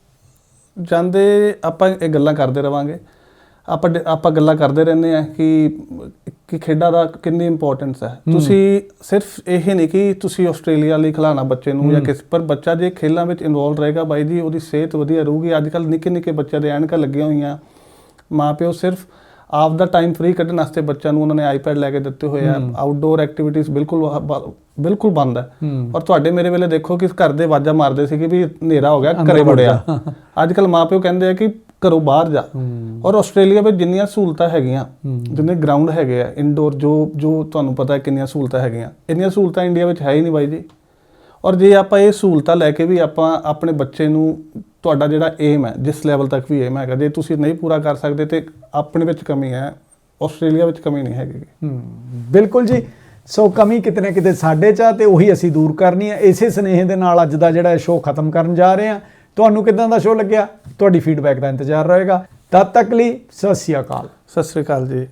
ਜਾਂਦੇ ਆਪਾਂ ਇਹ ਗੱਲਾਂ ਕਰਦੇ ਰਵਾਂਗੇ। ਆਪਾਂ ਆਪਾਂ ਗੱਲਾਂ ਕਰਦੇ ਰਹਿੰਦੇ ਆ ਕਿ ਕਿ ਖੇਡਾਂ ਦਾ ਕਿੰਨੀ ਇੰਪੋਰਟੈਂਸ ਹੈ। ਤੁਸੀਂ ਸਿਰਫ ਇਹ ਨਹੀਂ ਕਿ ਤੁਸੀਂ ਆਸਟ੍ਰੇਲੀਆ ਲਈ ਖਿਲਾਣਾ ਬੱਚੇ ਨੂੰ ਜਾਂ ਕਿਸ ਪਰ ਬੱਚਾ ਜੇ ਖੇਲਾਂ ਵਿੱਚ ਇਨਵੋਲਵ ਰਹੇਗਾ ਬਾਈ ਜੀ ਉਹਦੀ ਸਿਹਤ ਵਧੀਆ ਰਹੂਗੀ। ਅੱਜ ਕੱਲ ਨਿੱਕੇ ਨਿੱਕੇ ਬੱਚਿਆਂ ਦੇ ਐਨਕਾਂ ਲੱਗੀਆਂ ਹੋਈਆਂ। ਮਾਪਿਓ ਸਿਰਫ ਆਪ ਦਾ ਟਾਈਮ ਫ੍ਰੀ ਕੱਢਣ ਵਾਸਤੇ ਬੱਚਿਆਂ ਨੂੰ ਉਹਨਾਂ ਨੇ ਆਈਪੈਡ ਲੈ ਕੇ ਦਿੱਤੇ ਹੋਏ ਆ। ਆਊਟਡੋਰ ਐਕਟੀਵਿਟੀਜ਼ ਬਿਲਕੁਲ ਬਿਲਕੁਲ ਬੰਦ ਹੈ। ਔਰ ਤੁਹਾਡੇ ਮੇਰੇ ਵੇਲੇ ਦੇਖੋ ਕਿ ਘਰ ਦੇ ਆਵਾਜ਼ਾਂ ਮਾਰਦੇ ਸੀਗੇ ਵੀ ਹਨੇਰਾ ਹੋ ਗਿਆ ਘਰੇ ਮੁੜਿਆ। ਅੱਜ ਕੱਲ ਮਾਪਿਓ ਕਹਿੰਦੇ ਆ ਕਿ ਘਰੋਂ ਬਾਹਰ ਜਾ। ਔਰ ਆਸਟ੍ਰੇਲੀਆ ਵਿੱਚ ਜਿੰਨੀਆਂ ਸਹੂਲਤਾਂ ਹੈਗੀਆਂ। ਜਿੰਨੇ ਗਰਾਊਂਡ ਹੈਗੇ ਆ ਇਨਡੋਰ ਜੋ ਜੋ ਤੁਹਾਨੂੰ ਪਤਾ ਹੈ ਕਿੰਨੀਆਂ ਸਹੂਲਤਾਂ ਹੈਗੀਆਂ। ਇੰਨੀਆਂ ਸਹੂਲਤਾਂ ਇੰਡੀਆ ਵਿੱਚ ਹੈ ਹੀ ਨਹੀਂ ਬਾਈ ਜੀ। ਔਰ ਜੇ ਆਪਾਂ ਇਹ ਸਹੂਲਤਾਂ ਲੈ ਕੇ ਵੀ ਆਪਾਂ ਆਪਣੇ ਬੱਚੇ ਨੂੰ ਤੁਹਾਡਾ ਜਿਹੜਾ ਏਮ ਹੈ ਜਿਸ ਲੈਵਲ ਤੱਕ ਵੀ ਏਮ ਹੈਗਾ ਜੇ ਤੁਸੀਂ ਨਹੀਂ ਪੂਰਾ ਕਰ ਸਕਦੇ ਤੇ ਆਪਣੇ ਵਿੱਚ ਕਮੀ ਹੈ ਆਸਟ੍ਰੇਲੀਆ ਵਿੱਚ ਕਮੀ ਨਹੀਂ ਹੈਗੀ। ਹੂੰ ਬਿਲਕੁਲ ਜੀ। ਸੋ ਕਮੀ ਕਿਤੇ ਨਾ ਕਿਤੇ ਸਾਡੇ ਚ ਆ ਤੇ ਉਹੀ ਅਸੀਂ ਦੂਰ ਕਰਨੀ ਹੈ। ਇਸੇ ਸਨੇਹ ਦੇ ਨਾਲ ਅੱਜ ਦਾ ਜਿਹੜਾ ਸ਼ੋਅ ਖਤਮ ਕਰਨ ਜਾ ਰਹੇ ਹਾਂ। ਤੁਹਾਨੂੰ ਕਿਦਾਂ ਦਾ ਸ਼ੋਅ ਲੱਗਿਆ? ਤੁਹਾਡੀ ਫੀਡਬੈਕ ਦਾ ਇੰਤਜ਼ਾਰ ਰਹੇਗਾ। ਤਦ ਤੱਕ ਲਈ ਸਤਿ ਸ਼੍ਰੀ ਅਕਾਲ। ਸਤਿ ਸ੍ਰੀ ਅਕਾਲ ਜੀ।